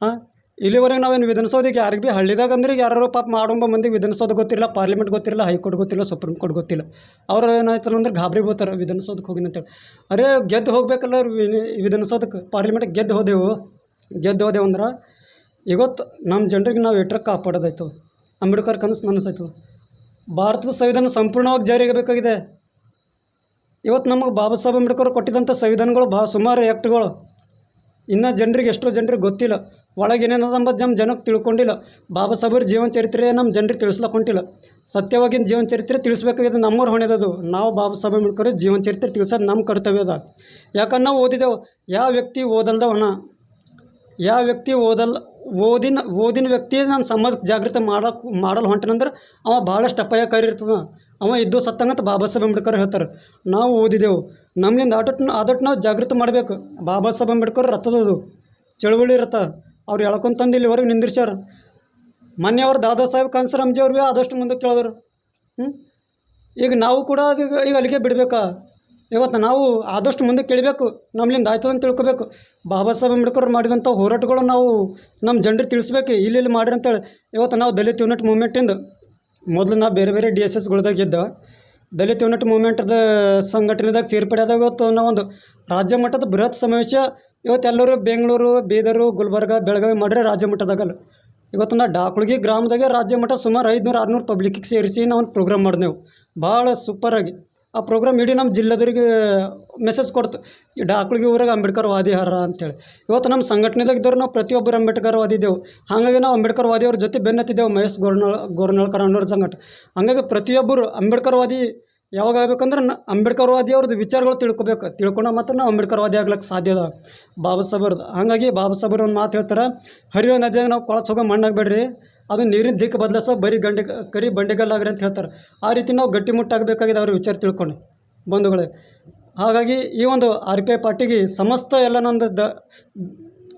ಹಾಂ ಇಲ್ಲಿವರೆಗೆ ನಾವೇನು ವಿಧಾನಸೌಧಕ್ಕೆ ಯಾರಿಗೆ ಭೀ ಹಳ್ಳಿದಾಗ ಅಂದ್ರೆ ಯಾರು ಪಾಪ ಮಾಡೋಂಬ ಮಂದಿಗೆ ವಿಧಾನಸೌಧ ಗೊತ್ತಿಲ್ಲ ಪಾರ್ಲಿಮೆಂಟ್ ಗೊತ್ತಿಲ್ಲ ಹೈಕೋರ್ಟ್ ಗೊತ್ತಿಲ್ಲ ಸುಪ್ರೀಂ ಕೋರ್ಟ್ ಗೊತ್ತಿಲ್ಲ. ಅವ್ರು ಏನಾಯ್ತಲ್ಲ ಅಂದ್ರೆ ಗಾಬರಿ ಹೋಗ್ತಾರೆ, ವಿಧಾನಸೌಧಕ್ಕೆ ಹೋಗಿನ ಅಂತೇಳಿ. ಅರೇ ಗೆದ್ದು ಹೋಗ್ಬೇಕಲ್ಲ ವಿಧಾನಸೌಧಕ್ಕೆ ಪಾರ್ಲಿಮೆಂಟ್ಗೆ ಗೆದ್ದು ಹೋದೆವು. ಗೆದ್ದು ಹೋದೆವು ಅಂದ್ರೆ ಇವತ್ತು ನಮ್ಮ ಜನರಿಗೆ ನಾವು ಎಟ್ರ ಕಾಪಾಡೋದಾಯ್ತು. ಅಂಬೇಡ್ಕರ್ ಕನಸು ನನಸಾಯ್ತು ಭಾರತದ ಸಂವಿಧಾನ ಸಂಪೂರ್ಣವಾಗಿ ಜಾರಿಗೆ ಬೇಕಾಗಿದೆ ಇವತ್ತು ನಮಗೆ ಬಾಬಾ ಸಾಹೇಬ್ ಅಂಬೇಡ್ಕರ್ ಕೊಟ್ಟಿದ್ದಂಥ ಸಂವಿಧಾನಗಳು ಭಾಳ ಸುಮಾರು ಆ್ಯಕ್ಟ್ಗಳು ಇನ್ನು ಜನರಿಗೆ ಎಷ್ಟೋ ಜನರಿಗೆ ಗೊತ್ತಿಲ್ಲ. ಒಳಗೆ ಏನೇನದ ಅಂಬೋದು ನಮ್ಮ ಜನಕ್ಕೆ ತಿಳ್ಕೊಂಡಿಲ್ಲ. ಬಾಬಾ ಸಾಹೇಬ್ರ ಜೀವನ ಚರಿತ್ರೆ ನಮ್ಮ ಜನರಿಗೆ ತಿಳಿಸ್ಲಕ್ಕೆ ಹೊಂಟಿಲ್ಲ ಸತ್ಯವಾಗಿನ ಜೀವನ ಚರಿತ್ರೆ ತಿಳಿಸ್ಬೇಕಾಗಿದೆ ನಮ್ಮವ್ರ ಹೊಣೆದದು. ನಾವು ಬಾಬಾ ಸಾಹೇಬ್ ಅಂಬೇಡ್ಕರ್ ಜೀವನ ಚರಿತ್ರೆ ತಿಳಿಸೋದು ನಮ್ಮ ಕರ್ತವ್ಯ ಅದ. ಯಾಕಂದ್ರೆ ನಾವು ಓದಿದೆವು ಯಾವ ವ್ಯಕ್ತಿ ಓದಲ್ದವಣ ಯಾವ ವ್ಯಕ್ತಿ ಓದಲ್, ಓದಿನ ಓದಿನ ವ್ಯಕ್ತಿ ನಾನು ಸಮಾಜಕ್ಕೆ ಜಾಗೃತಿ ಮಾಡಕ್ಕೆ ಮಾಡಲು ಹೊಂಟನಂದ್ರೆ ಅವ ಭಾಳಷ್ಟು ಅಪಾಯಕಾರಿ ಇರ್ತದ. ಅವ ಇದ್ದು ಸತ್ತಂಗಂತ ಬಾಬಾ ಸಾಹೇಬ್ ಅಂಬೇಡ್ಕರ್ ಹೇಳ್ತಾರೆ. ನಾವು ಓದಿದೆವು ನಮ್ಮಿಂದ ಆದಟ್ಟು ಆದಟ್ಟು ನಾವು ಜಾಗೃತಿ ಮಾಡಬೇಕು. ಬಾಬಾ ಸಾಹೇಬ್ ಅಂಬೇಡ್ಕರ್ ರಥದದು ಚಳುವಳಿ ರಥ. ಅವ್ರು ಎಳ್ಕೊಂತಂದು ಇಲ್ಲಿವರೆಗೆ ನಿಂದಿರ್ಸ್ಯಾರ. ಮೊನ್ನೆ ಅವ್ರು ದಾದಾ ಸಾಹೇಬ್ ಕಾನ್ಸರಾಮ್ಜಿ ಅವ್ರು ಭೀ ಆದಷ್ಟು ಮುಂದಕ್ಕೆ ಕೇಳಿದ್ರು. ಈಗ ನಾವು ಕೂಡ ಅದೀಗ ಈಗ ಅಲ್ಲಿಗೆ ಬಿಡಬೇಕಾ? ಇವತ್ತು ನಾವು ಆದಷ್ಟು ಮುಂದೆ ಕೇಳಬೇಕು. ನಮ್ಮಲ್ಲಿಂದ ಆಯ್ತು ಅಂತ ತಿಳ್ಕೊಬೇಕು. ಬಾಬಾ ಸಾಹೇಬ್ ಅಂಬೇಡ್ಕರ್ ಮಾಡಿದಂಥ ಹೋರಾಟಗಳು ನಾವು ನಮ್ಮ ಜನರಿಗೆ ತಿಳಿಸ್ಬೇಕು. ಇಲ್ಲಿ ಇಲ್ಲಿ ಮಾಡ್ರಿ ಅಂತೇಳಿ. ಇವತ್ತು ನಾವು ದಲಿತ ಯೂನಿಟ್ ಮೂಮೆಂಟಿಂದ ಮೊದಲು ನಾವು ಬೇರೆ ಬೇರೆ ಡಿ ಎಸ್ ಎಸ್ಗಳ್ದಾಗ ಇದ್ದ. ದಲಿತ ಯುನಿಟ್ ಮೂಮೆಂಟ್ದ ಸಂಘಟನೆದಾಗ ಸೇರ್ಪಡೆ ಆದಾಗ ಇವತ್ತು ಒಂದು ರಾಜ್ಯ ಮಟ್ಟದ ಬೃಹತ್ ಸಮಾವೇಶ ಇವತ್ತು ಎಲ್ಲರೂ ಬೆಂಗಳೂರು, ಬೀದರು, ಗುಲ್ಬರ್ಗ, ಬೆಳಗಾವಿ ಮಾಡ್ರೆ ರಾಜ್ಯ ಮಟ್ಟದಾಗಲ್ಲ. ಇವತ್ತು ನಾ ಡಾಕುಳ್ಗಿ ಗ್ರಾಮದಾಗೆ ರಾಜ್ಯ ಮಟ್ಟ ಸುಮಾರು ಐದುನೂರು, ಆರುನೂರು ಪಬ್ಲಿಕ್ಕಿಗೆ ಸೇರಿಸಿ ನಾವು ಒಂದು ಪ್ರೋಗ್ರಾಮ್ ಮಾಡಿದೆವು ಭಾಳ ಸೂಪರಾಗಿ ಆ ಪ್ರೋಗ್ರಾಮ್ ಇಡೀ ನಮ್ಮ ಜಿಲ್ಲೆದವ್ರಿಗೆ ಮೆಸೇಜ್ ಕೊಡ್ತು, ಈ ಡಾಕ್ಳಿಗೆ ಊರಾಗ ಅಂಬೇಡ್ಕರ್ ವಾದಿ ಹರ ಅಂತೇಳಿ. ಇವತ್ತು ನಮ್ಮ ಸಂಘಟನೆದಾಗ ಇದ್ದವ್ರು ನಾವು ಪ್ರತಿಯೊಬ್ಬರು ಅಂಬೇಡ್ಕರ್ ವಾದಿದ್ದೆವು ಹಾಗಾಗಿ ನಾವು ಅಂಬೇಡ್ಕರ್ ವಾದಿಯವ್ರ ಜೊತೆ ಬೆನ್ನತ್ತಿದ್ದೆವು ಮಹೇಶ್ ಗೋರ್ನಾಳ್ ಗೋರ್ನಾಳ್ಕರ್ ಅನ್ನೋರ ಸಂಘಟ. ಹಂಗಾಗಿ ಪ್ರತಿಯೊಬ್ಬರು ಅಂಬೇಡ್ಕರ್ ವಾದಿ ಯಾವಾಗ ಆಗ್ಬೇಕಂದ್ರೆ ನ, ಅಂಬೇಡ್ಕರ್ ವಾದಿ ಅವ್ರದ್ದು ವಿಚಾರಗಳು ತಿಳ್ಕೊಬೇಕು, ತಿಳ್ಕೊಂಡ ಮಾತ್ರ ನಾವು ಅಂಬೇಡ್ಕರ್ ವಾದಿ ಆಗ್ಲಿಕ್ಕೆ ಸಾಧ್ಯ ಅದ ಬಾಬಾ ಸಾಹೇಬ್ರದ್ದು ಹಾಗಾಗಿ ಬಾಬಾ ಒಂದು ಮಾತು ಹೇಳ್ತಾರೆ, ಹರಿಯೋ ನದಿಯಾಗ ನಾವು ಕೊಳಚ್ ಹೋಗೋ ಮಣ್ಣಾಗಬೇಡ್ರಿ ಅದು ನೀರಿನ ದಿಕ್ಕು ಬದಲಾಸೋ ಬರೀ ಗಂಡೆ ಕರಿ ಬಂಡೆಗಲ್ಲಾಗ್ರಿ ಅಂತ ಹೇಳ್ತಾರೆ. ಆ ರೀತಿ ನಾವು ಗಟ್ಟಿಮುಟ್ಟಾಗಬೇಕಾಗಿದೆ ಅವ್ರ ವಿಚಾರ ತಿಳ್ಕೊಂಡು. ಬಂಧುಗಳೇ, ಹಾಗಾಗಿ ಈ ಒಂದು ಆರ್ ಪಿ ಐ ಪಾರ್ಟಿಗೆ ಸಮಸ್ತ ಎಲ್ಲ ನಂದು ದ,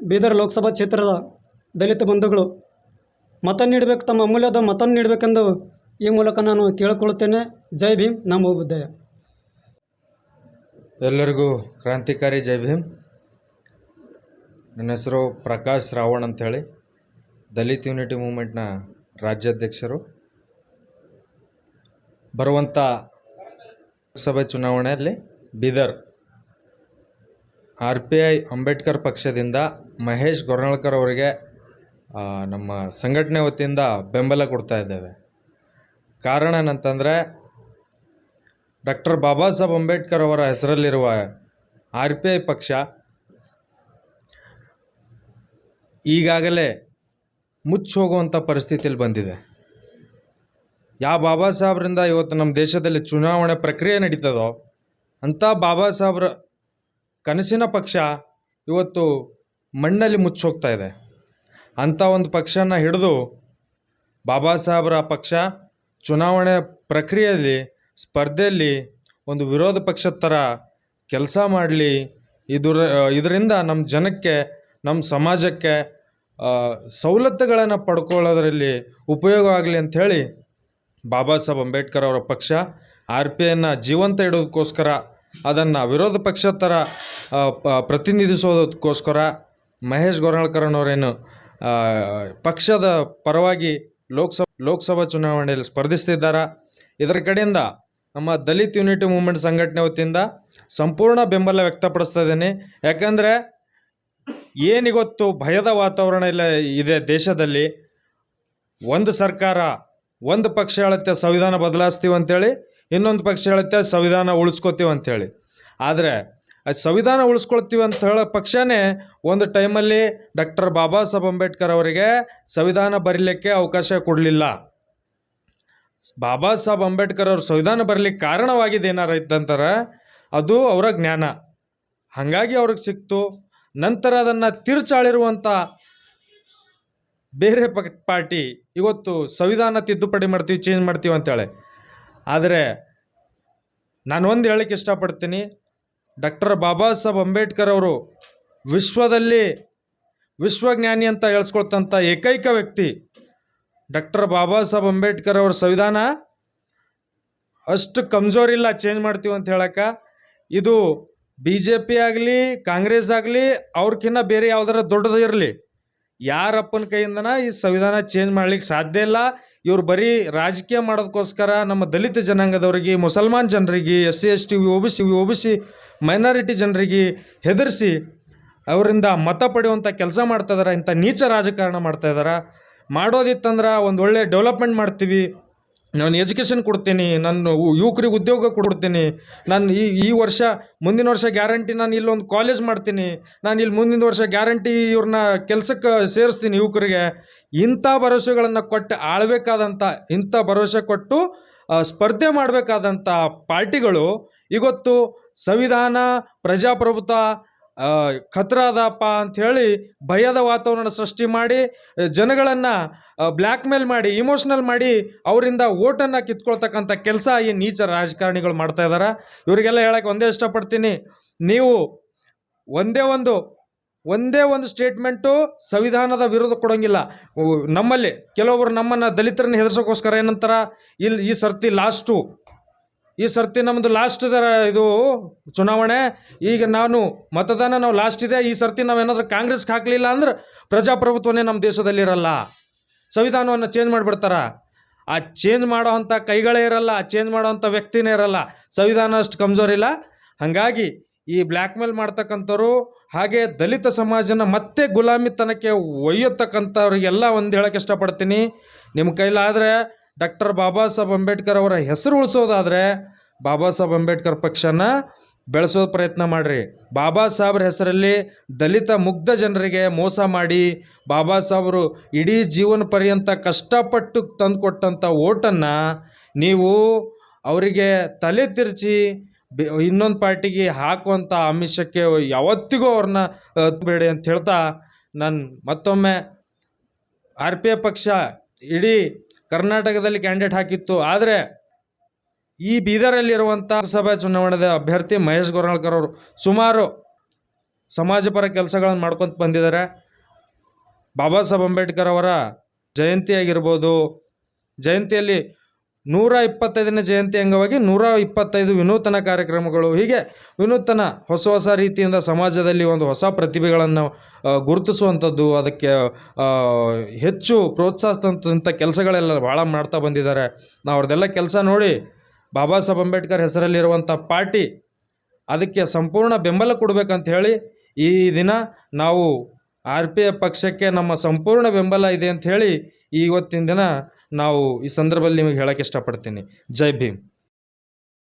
ಬೀದರ್ ಲೋಕಸಭಾ ಕ್ಷೇತ್ರದ ದಲಿತ ಬಂಧುಗಳು ಮತ ನೀಡಬೇಕು, ತಮ್ಮ ಅಮೂಲ್ಯದ ಮತ ನೀಡಬೇಕೆಂದು ಈ ಮೂಲಕ ನಾನು ಕೇಳಿಕೊಳ್ಳುತ್ತೇನೆ. ಜೈ ಭೀಮ್ ನಮ್ಮ ಬುದ್ಧಯ. ಎಲ್ಲರಿಗೂ ಕ್ರಾಂತಿಕಾರಿ ಜೈ ಭೀಮ್. ನನ್ನ ಹೆಸರು ಪ್ರಕಾಶ್ ರಾವಣ್ ಅಂಥೇಳಿ ದಲಿತ್ ಯುನಿಟಿ ಮೂಮೆಂಟ್ನ ರಾಜ್ಯಾಧ್ಯಕ್ಷರು ಬರುವಂಥ ಲೋಕಸಭೆ ಚುನಾವಣೆಯಲ್ಲಿ Bidar R P I Ambedkar ಪಕ್ಷದಿಂದ ಮಹೇಶ್ ಗೊರ್ನಾಳ್ಕರ್ ಅವರಿಗೆ ನಮ್ಮ ಸಂಘಟನೆ ವತಿಯಿಂದ ಬೆಂಬಲ ಕೊಡ್ತಾ ಇದ್ದೇವೆ. ಕಾರಣ ಏನಂತಂದರೆ, ಡಾಕ್ಟರ್ ಬಾಬಾ ಸಾಹೇಬ್ ಅಂಬೇಡ್ಕರ್ ಅವರ ಹೆಸರಲ್ಲಿರುವ ಆರ್ ಪಿ ಐ ಪಕ್ಷ ಈಗಾಗಲೇ ಮುಚ್ಚಿ ಹೋಗುವಂಥ ಪರಿಸ್ಥಿತಿಯಲ್ಲಿ ಬಂದಿದೆ. ಯಾವ ಬಾಬಾ ಸಾಹೇಬ್ರಿಂದ ಇವತ್ತು ನಮ್ಮ ದೇಶದಲ್ಲಿ ಚುನಾವಣೆ ಪ್ರಕ್ರಿಯೆ ನಡೀತದೋ, ಅಂಥ ಬಾಬಾ ಸಾಹೇಬ್ರ ಕನಸಿನ ಪಕ್ಷ ಇವತ್ತು ಮಣ್ಣಲ್ಲಿ ಮುಚ್ಚಿ ಹೋಗ್ತಾ ಇದೆ. ಅಂಥ ಒಂದು ಪಕ್ಷನ ಹಿಡಿದು ಬಾಬಾ ಸಾಹೇಬ್ರ ಪಕ್ಷ ಚುನಾವಣೆ ಪ್ರಕ್ರಿಯೆಯಲ್ಲಿ, ಸ್ಪರ್ಧೆಯಲ್ಲಿ ಒಂದು ವಿರೋಧ ಪಕ್ಷದ ಥರ ಕೆಲಸ ಮಾಡಲಿ, ಇದರ, ಇದರಿಂದ ನಮ್ಮ ಜನಕ್ಕೆ, ನಮ್ಮ ಸಮಾಜಕ್ಕೆ ಸವಲತ್ತುಗಳನ್ನು ಪಡ್ಕೊಳ್ಳೋದ್ರಲ್ಲಿ ಉಪಯೋಗ ಆಗಲಿ ಅಂಥೇಳಿ ಬಾಬಾ ಸಾಹೇಬ್ ಅಂಬೇಡ್ಕರ್ ಅವರ ಪಕ್ಷ ಆರ್ ಪಿ ಐನ ಜೀವಂತ ಇಡೋದಕ್ಕೋಸ್ಕರ ಅದನ್ನು ವಿರೋಧ ಪಕ್ಷದ ಥರ ಪ್ರತಿನಿಧಿಸೋದಕ್ಕೋಸ್ಕರ ಮಹೇಶ್ ಗೊರ್ನಾಳ್ಕರ್ನವರೇನು ಆ, ಪಕ್ಷದ ಪರವಾಗಿ ಲೋಕಸಭಾ ಲೋಕಸಭಾ ಚುನಾವಣೆಯಲ್ಲಿ ಸ್ಪರ್ಧಿಸ್ತಿದ್ದಾರೆ? ಇದರ ಕಡೆಯಿಂದ ನಮ್ಮ ದಲಿತ್ ಯುನಿಟಿ ಮೂವ್ಮೆಂಟ್ ಸಂಘಟನೆ ವತಿಯಿಂದ ಸಂಪೂರ್ಣ ಬೆಂಬಲ ವ್ಯಕ್ತಪಡಿಸ್ತಾ ಇದ್ದೀನಿ. ಯಾಕಂದರೆ ಏನಿಗೊತ್ತು ಭಯದ ವಾತಾವರಣ ಇಲ್ಲ ಇದೆ ದೇಶದಲ್ಲಿ? ಒಂದು ಸರ್ಕಾರ, ಒಂದು ಪಕ್ಷ ಹೇಳುತ್ತೆ ಸಂವಿಧಾನ ಬದಲಾಯಿಸ್ತೀವಿ ಅಂತೇಳಿ, ಇನ್ನೊಂದು ಪಕ್ಷ ಹೇಳುತ್ತೆ ಸಂವಿಧಾನ ಉಳಿಸ್ಕೋತೀವಿ ಅಂತೇಳಿ. ಆದರೆ ಅದು ಸಂವಿಧಾನ ಉಳಿಸ್ಕೊಳ್ತೀವಿ ಅಂತ ಹೇಳೋ ಪಕ್ಷನೇ ಒಂದು ಟೈಮಲ್ಲಿ ಡಾಕ್ಟರ್ ಬಾಬಾ ಸಾಹೇಬ್ ಅಂಬೇಡ್ಕರ್ ಅವರಿಗೆ ಸಂವಿಧಾನ ಬರೀಲಿಕ್ಕೆ ಅವಕಾಶ ಕೊಡಲಿಲ್ಲ. ಬಾಬಾ ಸಾಹೇಬ್ ಅಂಬೇಡ್ಕರ್ ಅವರು ಸಂವಿಧಾನ ಬರಲಿಕ್ಕೆ ಕಾರಣವಾಗಿದೆ ಏನಾರ ಇತ್ತಂತಾರೆ, ಅದು ಅವರ ಜ್ಞಾನ. ಹಾಗಾಗಿ ಅವ್ರಿಗೆ ಸಿಕ್ತು. ನಂತರ ಅದನ್ನು ತಿರುಚಾಳಿರುವಂಥ ಬೇರೆ ಪಾರ್ಟಿ ಇವತ್ತು ಸಂವಿಧಾನ ತಿದ್ದುಪಡಿ ಮಾಡ್ತೀವಿ ಚೇಂಜ್ ಮಾಡ್ತೀವಿ ಅಂತೇಳಿ. ಆದರೆ ನಾನು ಒಂದು ಹೇಳಕ್ಕೆ ಇಷ್ಟಪಡ್ತೀನಿ, ಡಾಕ್ಟರ್ ಬಾಬಾ ಸಾಹೇಬ್ ಅಂಬೇಡ್ಕರ್ ಅವರು ವಿಶ್ವದಲ್ಲಿ ವಿಶ್ವಜ್ಞಾನಿ ಅಂತ ಹೇಳ್ಸ್ಕೊಳ್ತಂಥ ಏಕೈಕ ವ್ಯಕ್ತಿ ಡಾಕ್ಟರ್ ಬಾಬಾ ಸಾಹೇಬ್ ಅಂಬೇಡ್ಕರ್ ಅವರ ಸಂವಿಧಾನ ಅಷ್ಟು ಕಮ್ಜೋರಿಲ್ಲ ಚೇಂಜ್ ಮಾಡ್ತೀವಿ ಅಂತ ಹೇಳಕ್ಕೆ ಇದು ಬಿ ಜೆ ಪಿ ಆಗಲಿ, ಕಾಂಗ್ರೆಸ್ ಆಗಲಿ ಅವ್ರಕ್ಕಿಂತ ಬೇರೆ ಯಾವ್ದಾರ ದೊಡ್ಡದು ಇರಲಿ. ಯಾರಪ್ಪನ ಕೈಯಿಂದನ ಈ ಸಂವಿಧಾನ ಚೇಂಜ್ ಮಾಡ್ಲಿಕ್ಕೆ ಸಾಧ್ಯ ಇಲ್ಲ. ಇವ್ರು ಬರೀ ರಾಜಕೀಯ ಮಾಡೋದಕ್ಕೋಸ್ಕರ ನಮ್ಮ ದಲಿತ ಜನಾಂಗದವ್ರಿಗೆ, ಮುಸಲ್ಮಾನ್ ಜನರಿಗೆ, S C, S T, O B C, O B C minority ಜನರಿಗೆ ಹೆದರಿಸಿ ಅವರಿಂದ ಮತ ಪಡೆಯುವಂಥ ಕೆಲಸ ಮಾಡ್ತಾ ಇದಾರೆ, ಇಂಥ ನೀಚ ರಾಜಕಾರಣ ಮಾಡ್ತಾ ಮಾಡೋದಿತ್ತಂದ್ರೆ ಒಂದು ಒಳ್ಳೆ ಡೆವಲಪ್ಮೆಂಟ್ ಮಾಡ್ತೀವಿ. ನಾನು ಎಜುಕೇಷನ್ ಕೊಡ್ತೀನಿ, ನಾನು ಯುವಕರಿಗೆ ಉದ್ಯೋಗ ಕೊಡ್ತೀನಿ, ನಾನು ಈ ಈ ವರ್ಷ, ಮುಂದಿನ ವರ್ಷ ಗ್ಯಾರಂಟಿ ನಾನು ಇಲ್ಲೊಂದು ಕಾಲೇಜ್ ಮಾಡ್ತೀನಿ, ನಾನು ಇಲ್ಲಿ ಮುಂದಿನ ವರ್ಷ ಗ್ಯಾರಂಟಿ ಇವ್ರನ್ನ ಕೆಲಸಕ್ಕೆ ಸೇರಿಸ್ತೀನಿ ಯುವಕರಿಗೆ. ಇಂಥ ಭರವಸೆಗಳನ್ನು ಕೊಟ್ಟು ಆಳ್ಬೇಕಾದಂಥ, ಇಂಥ ಭರವಸೆ ಕೊಟ್ಟು ಸ್ಪರ್ಧೆ ಮಾಡಬೇಕಾದಂಥ ಪಾರ್ಟಿಗಳು, ಇವತ್ತು ಸಂವಿಧಾನ, ಪ್ರಜಾಪ್ರಭುತ್ವ ಖತರಾದಪ್ಪ ಹೇಳಿ ಭಯದ ವಾತಾವರಣ ಸೃಷ್ಟಿ ಮಾಡಿ ಜನಗಳನ್ನು ಬ್ಲ್ಯಾಕ್ ಮೇಲ್ ಮಾಡಿ, ಇಮೋಷ್ನಲ್ ಮಾಡಿ ಅವರಿಂದ ಓಟನ್ನು ಕಿತ್ಕೊಳ್ತಕ್ಕಂಥ ಕೆಲಸ ಈ ನೀಚ ರಾಜಕಾರಣಿಗಳು ಮಾಡ್ತಾ ಇದ್ದಾರೆ ಇವರಿಗೆಲ್ಲ ಹೇಳಕ್ಕೆ ಒಂದೇ ಇಷ್ಟಪಡ್ತೀನಿ. ನೀವು ಒಂದೇ ಒಂದು ಒಂದೇ ಒಂದು ಸ್ಟೇಟ್ಮೆಂಟು ಸಂವಿಧಾನದ ವಿರೋಧ ಕೊಡೋಂಗಿಲ್ಲ. ನಮ್ಮಲ್ಲಿ ಕೆಲವೊಬ್ಬರು ನಮ್ಮನ್ನು ದಲಿತರನ್ನ ಹೆದರ್ಸೋಕ್ಕೋಸ್ಕರ ಏನಂತಾರ ಇಲ್ಲಿ ಈ ಸರ್ತಿ ಲಾಸ್ಟು ಈ ಸರ್ತಿ ನಮ್ಮದು ಲಾಸ್ಟ್ ಇದು ಚುನಾವಣೆ. ಈಗ ನಾನು ಮತದಾನ ನಾವು ಲಾಸ್ಟ್ ಇದೆ. ಈ ಸರ್ತಿ ನಾವೇನಾದ್ರೂ ಕಾಂಗ್ರೆಸ್ಗೆ ಹಾಕಲಿಲ್ಲ ಅಂದ್ರೆ ಪ್ರಜಾಪ್ರಭುತ್ವನೇ ನಮ್ಮ ದೇಶದಲ್ಲಿರಲ್ಲ ಸಂವಿಧಾನವನ್ನು ಚೇಂಜ್ ಮಾಡಿಬಿಡ್ತಾರೆ. ಆ ಚೇಂಜ್ ಮಾಡೋ ಕೈಗಳೇ ಇರಲ್ಲ. ಚೇಂಜ್ ಮಾಡೋ ವ್ಯಕ್ತಿನೇ ಇರಲ್ಲ. ಸಂವಿಧಾನ ಅಷ್ಟು ಕಮ್ಜೋರಿಲ್ಲ ಹಾಗಾಗಿ ಈ ಬ್ಲ್ಯಾಕ್ ಮೇಲ್ ಮಾಡ್ತಕ್ಕಂಥವ್ರು ಹಾಗೆ ದಲಿತ ಸಮಾಜನ ಮತ್ತೆ ಗುಲಾಮಿತನಕ್ಕೆ ಒಯ್ಯತಕ್ಕಂಥವ್ರಿಗೆಲ್ಲ ಒಂದು ಹೇಳೋಕ್ಕೆ ಇಷ್ಟಪಡ್ತೀನಿ. ನಿಮ್ಮ ಕೈಲಾದರೆ ಡಾಕ್ಟರ್ ಬಾಬಾ ಸಾಹೇಬ್ ಅಂಬೇಡ್ಕರ್ ಅವರ ಹೆಸರು ಉಳಿಸೋದಾದರೆ ಬಾಬಾ ಸಾಹೇಬ್ ಅಂಬೇಡ್ಕರ್ ಪಕ್ಷನ ಬೆಳೆಸೋ ಪ್ರಯತ್ನ ಮಾಡಿರಿ. ಬಾಬಾ ಸಾಹೇಬ್ರ ಹೆಸರಲ್ಲಿ ದಲಿತ ಮುಗ್ಧ ಜನರಿಗೆ ಮೋಸ ಮಾಡಿ ಬಾಬಾ ಸಾಹೇಬ್ರು ಇಡೀ ಜೀವನ ಪರ್ಯಂತ ಕಷ್ಟಪಟ್ಟು ತಂದುಕೊಟ್ಟಂಥ ಓಟನ್ನು ನೀವು ಅವರಿಗೆ ತಲೆ ತಿರ್ಚಿ ಇನ್ನೊಂದು ಪಾರ್ಟಿಗೆ ಹಾಕುವಂಥ ಆಮಿಷಕ್ಕೆ ಯಾವತ್ತಿಗೂ ಅವ್ರನ್ನ ಬೇಡಿ ಅಂತ ಹೇಳ್ತಾ ನಾನು ಮತ್ತೊಮ್ಮೆ ಆರ್ ಪಿ ಎ ಪಕ್ಷ ಇಡೀ ಕರ್ನಾಟಕದಲ್ಲಿ ಕ್ಯಾಂಡಿಡೇಟ್ ಹಾಕಿತ್ತು. ಆದರೆ ಈ ಬೀದರಲ್ಲಿರುವಂಥ ಸಭಾ ಚುನಾವಣೆದ ಅಭ್ಯರ್ಥಿ ಮಹೇಶ್ ಗೋರಾಳ್ಕರ್ ಅವರು ಸುಮಾರು ಸಮಾಜಪರ ಕೆಲಸಗಳನ್ನು ಮಾಡ್ಕೊತ ಬಂದಿದ್ದಾರೆ. ಬಾಬಾ ಸಾಹೇಬ್ ಅಂಬೇಡ್ಕರ್ ಅವರ ಜಯಂತಿ ಆಗಿರ್ಬೋದು ಜಯಂತಿಯಲ್ಲಿ ನೂರ ಇಪ್ಪತ್ತೈದನೇ ಜಯಂತಿ ಅಂಗವಾಗಿ ನೂರ ಇಪ್ಪತ್ತೈದು ವಿನೂತನ ಕಾರ್ಯಕ್ರಮಗಳು. ಹೀಗೆ ವಿನೂತನ ಹೊಸ ಹೊಸ ರೀತಿಯಿಂದ ಸಮಾಜದಲ್ಲಿ ಒಂದು ಹೊಸ ಪ್ರತಿಭೆಗಳನ್ನು ಗುರುತಿಸುವಂಥದ್ದು, ಅದಕ್ಕೆ ಹೆಚ್ಚು ಪ್ರೋತ್ಸಾಹಿಸಿದಂಥ ಕೆಲಸಗಳೆಲ್ಲ ಭಾಳ ಮಾಡ್ತಾ ಬಂದಿದ್ದಾರೆ. ನಾವು ಅವ್ರದ್ದೆಲ್ಲ ಕೆಲಸ ನೋಡಿ ಬಾಬಾ ಸಾಹೇಬ್ ಅಂಬೇಡ್ಕರ್ ಹೆಸರಲ್ಲಿರುವಂಥ ಪಾರ್ಟಿ ಅದಕ್ಕೆ ಸಂಪೂರ್ಣ ಬೆಂಬಲ ಕೊಡಬೇಕಂತ ಹೇಳಿ ಈ ದಿನ ನಾವು ಆರ್ ಪಿ ಎಫ್ ಪಕ್ಷಕ್ಕೆ ನಮ್ಮ ಸಂಪೂರ್ಣ ಬೆಂಬಲ ಇದೆ ಅಂತ ಹೇಳಿ ಇವತ್ತಿನ ದಿನ ನಾವು ಈ ಸಂದರ್ಭದಲ್ಲಿ ನಿಮಗೆ ಹೇಳಕ್ಕೆ ಇಷ್ಟಪಡ್ತೀನಿ. ಜೈ ಭೀಮ್.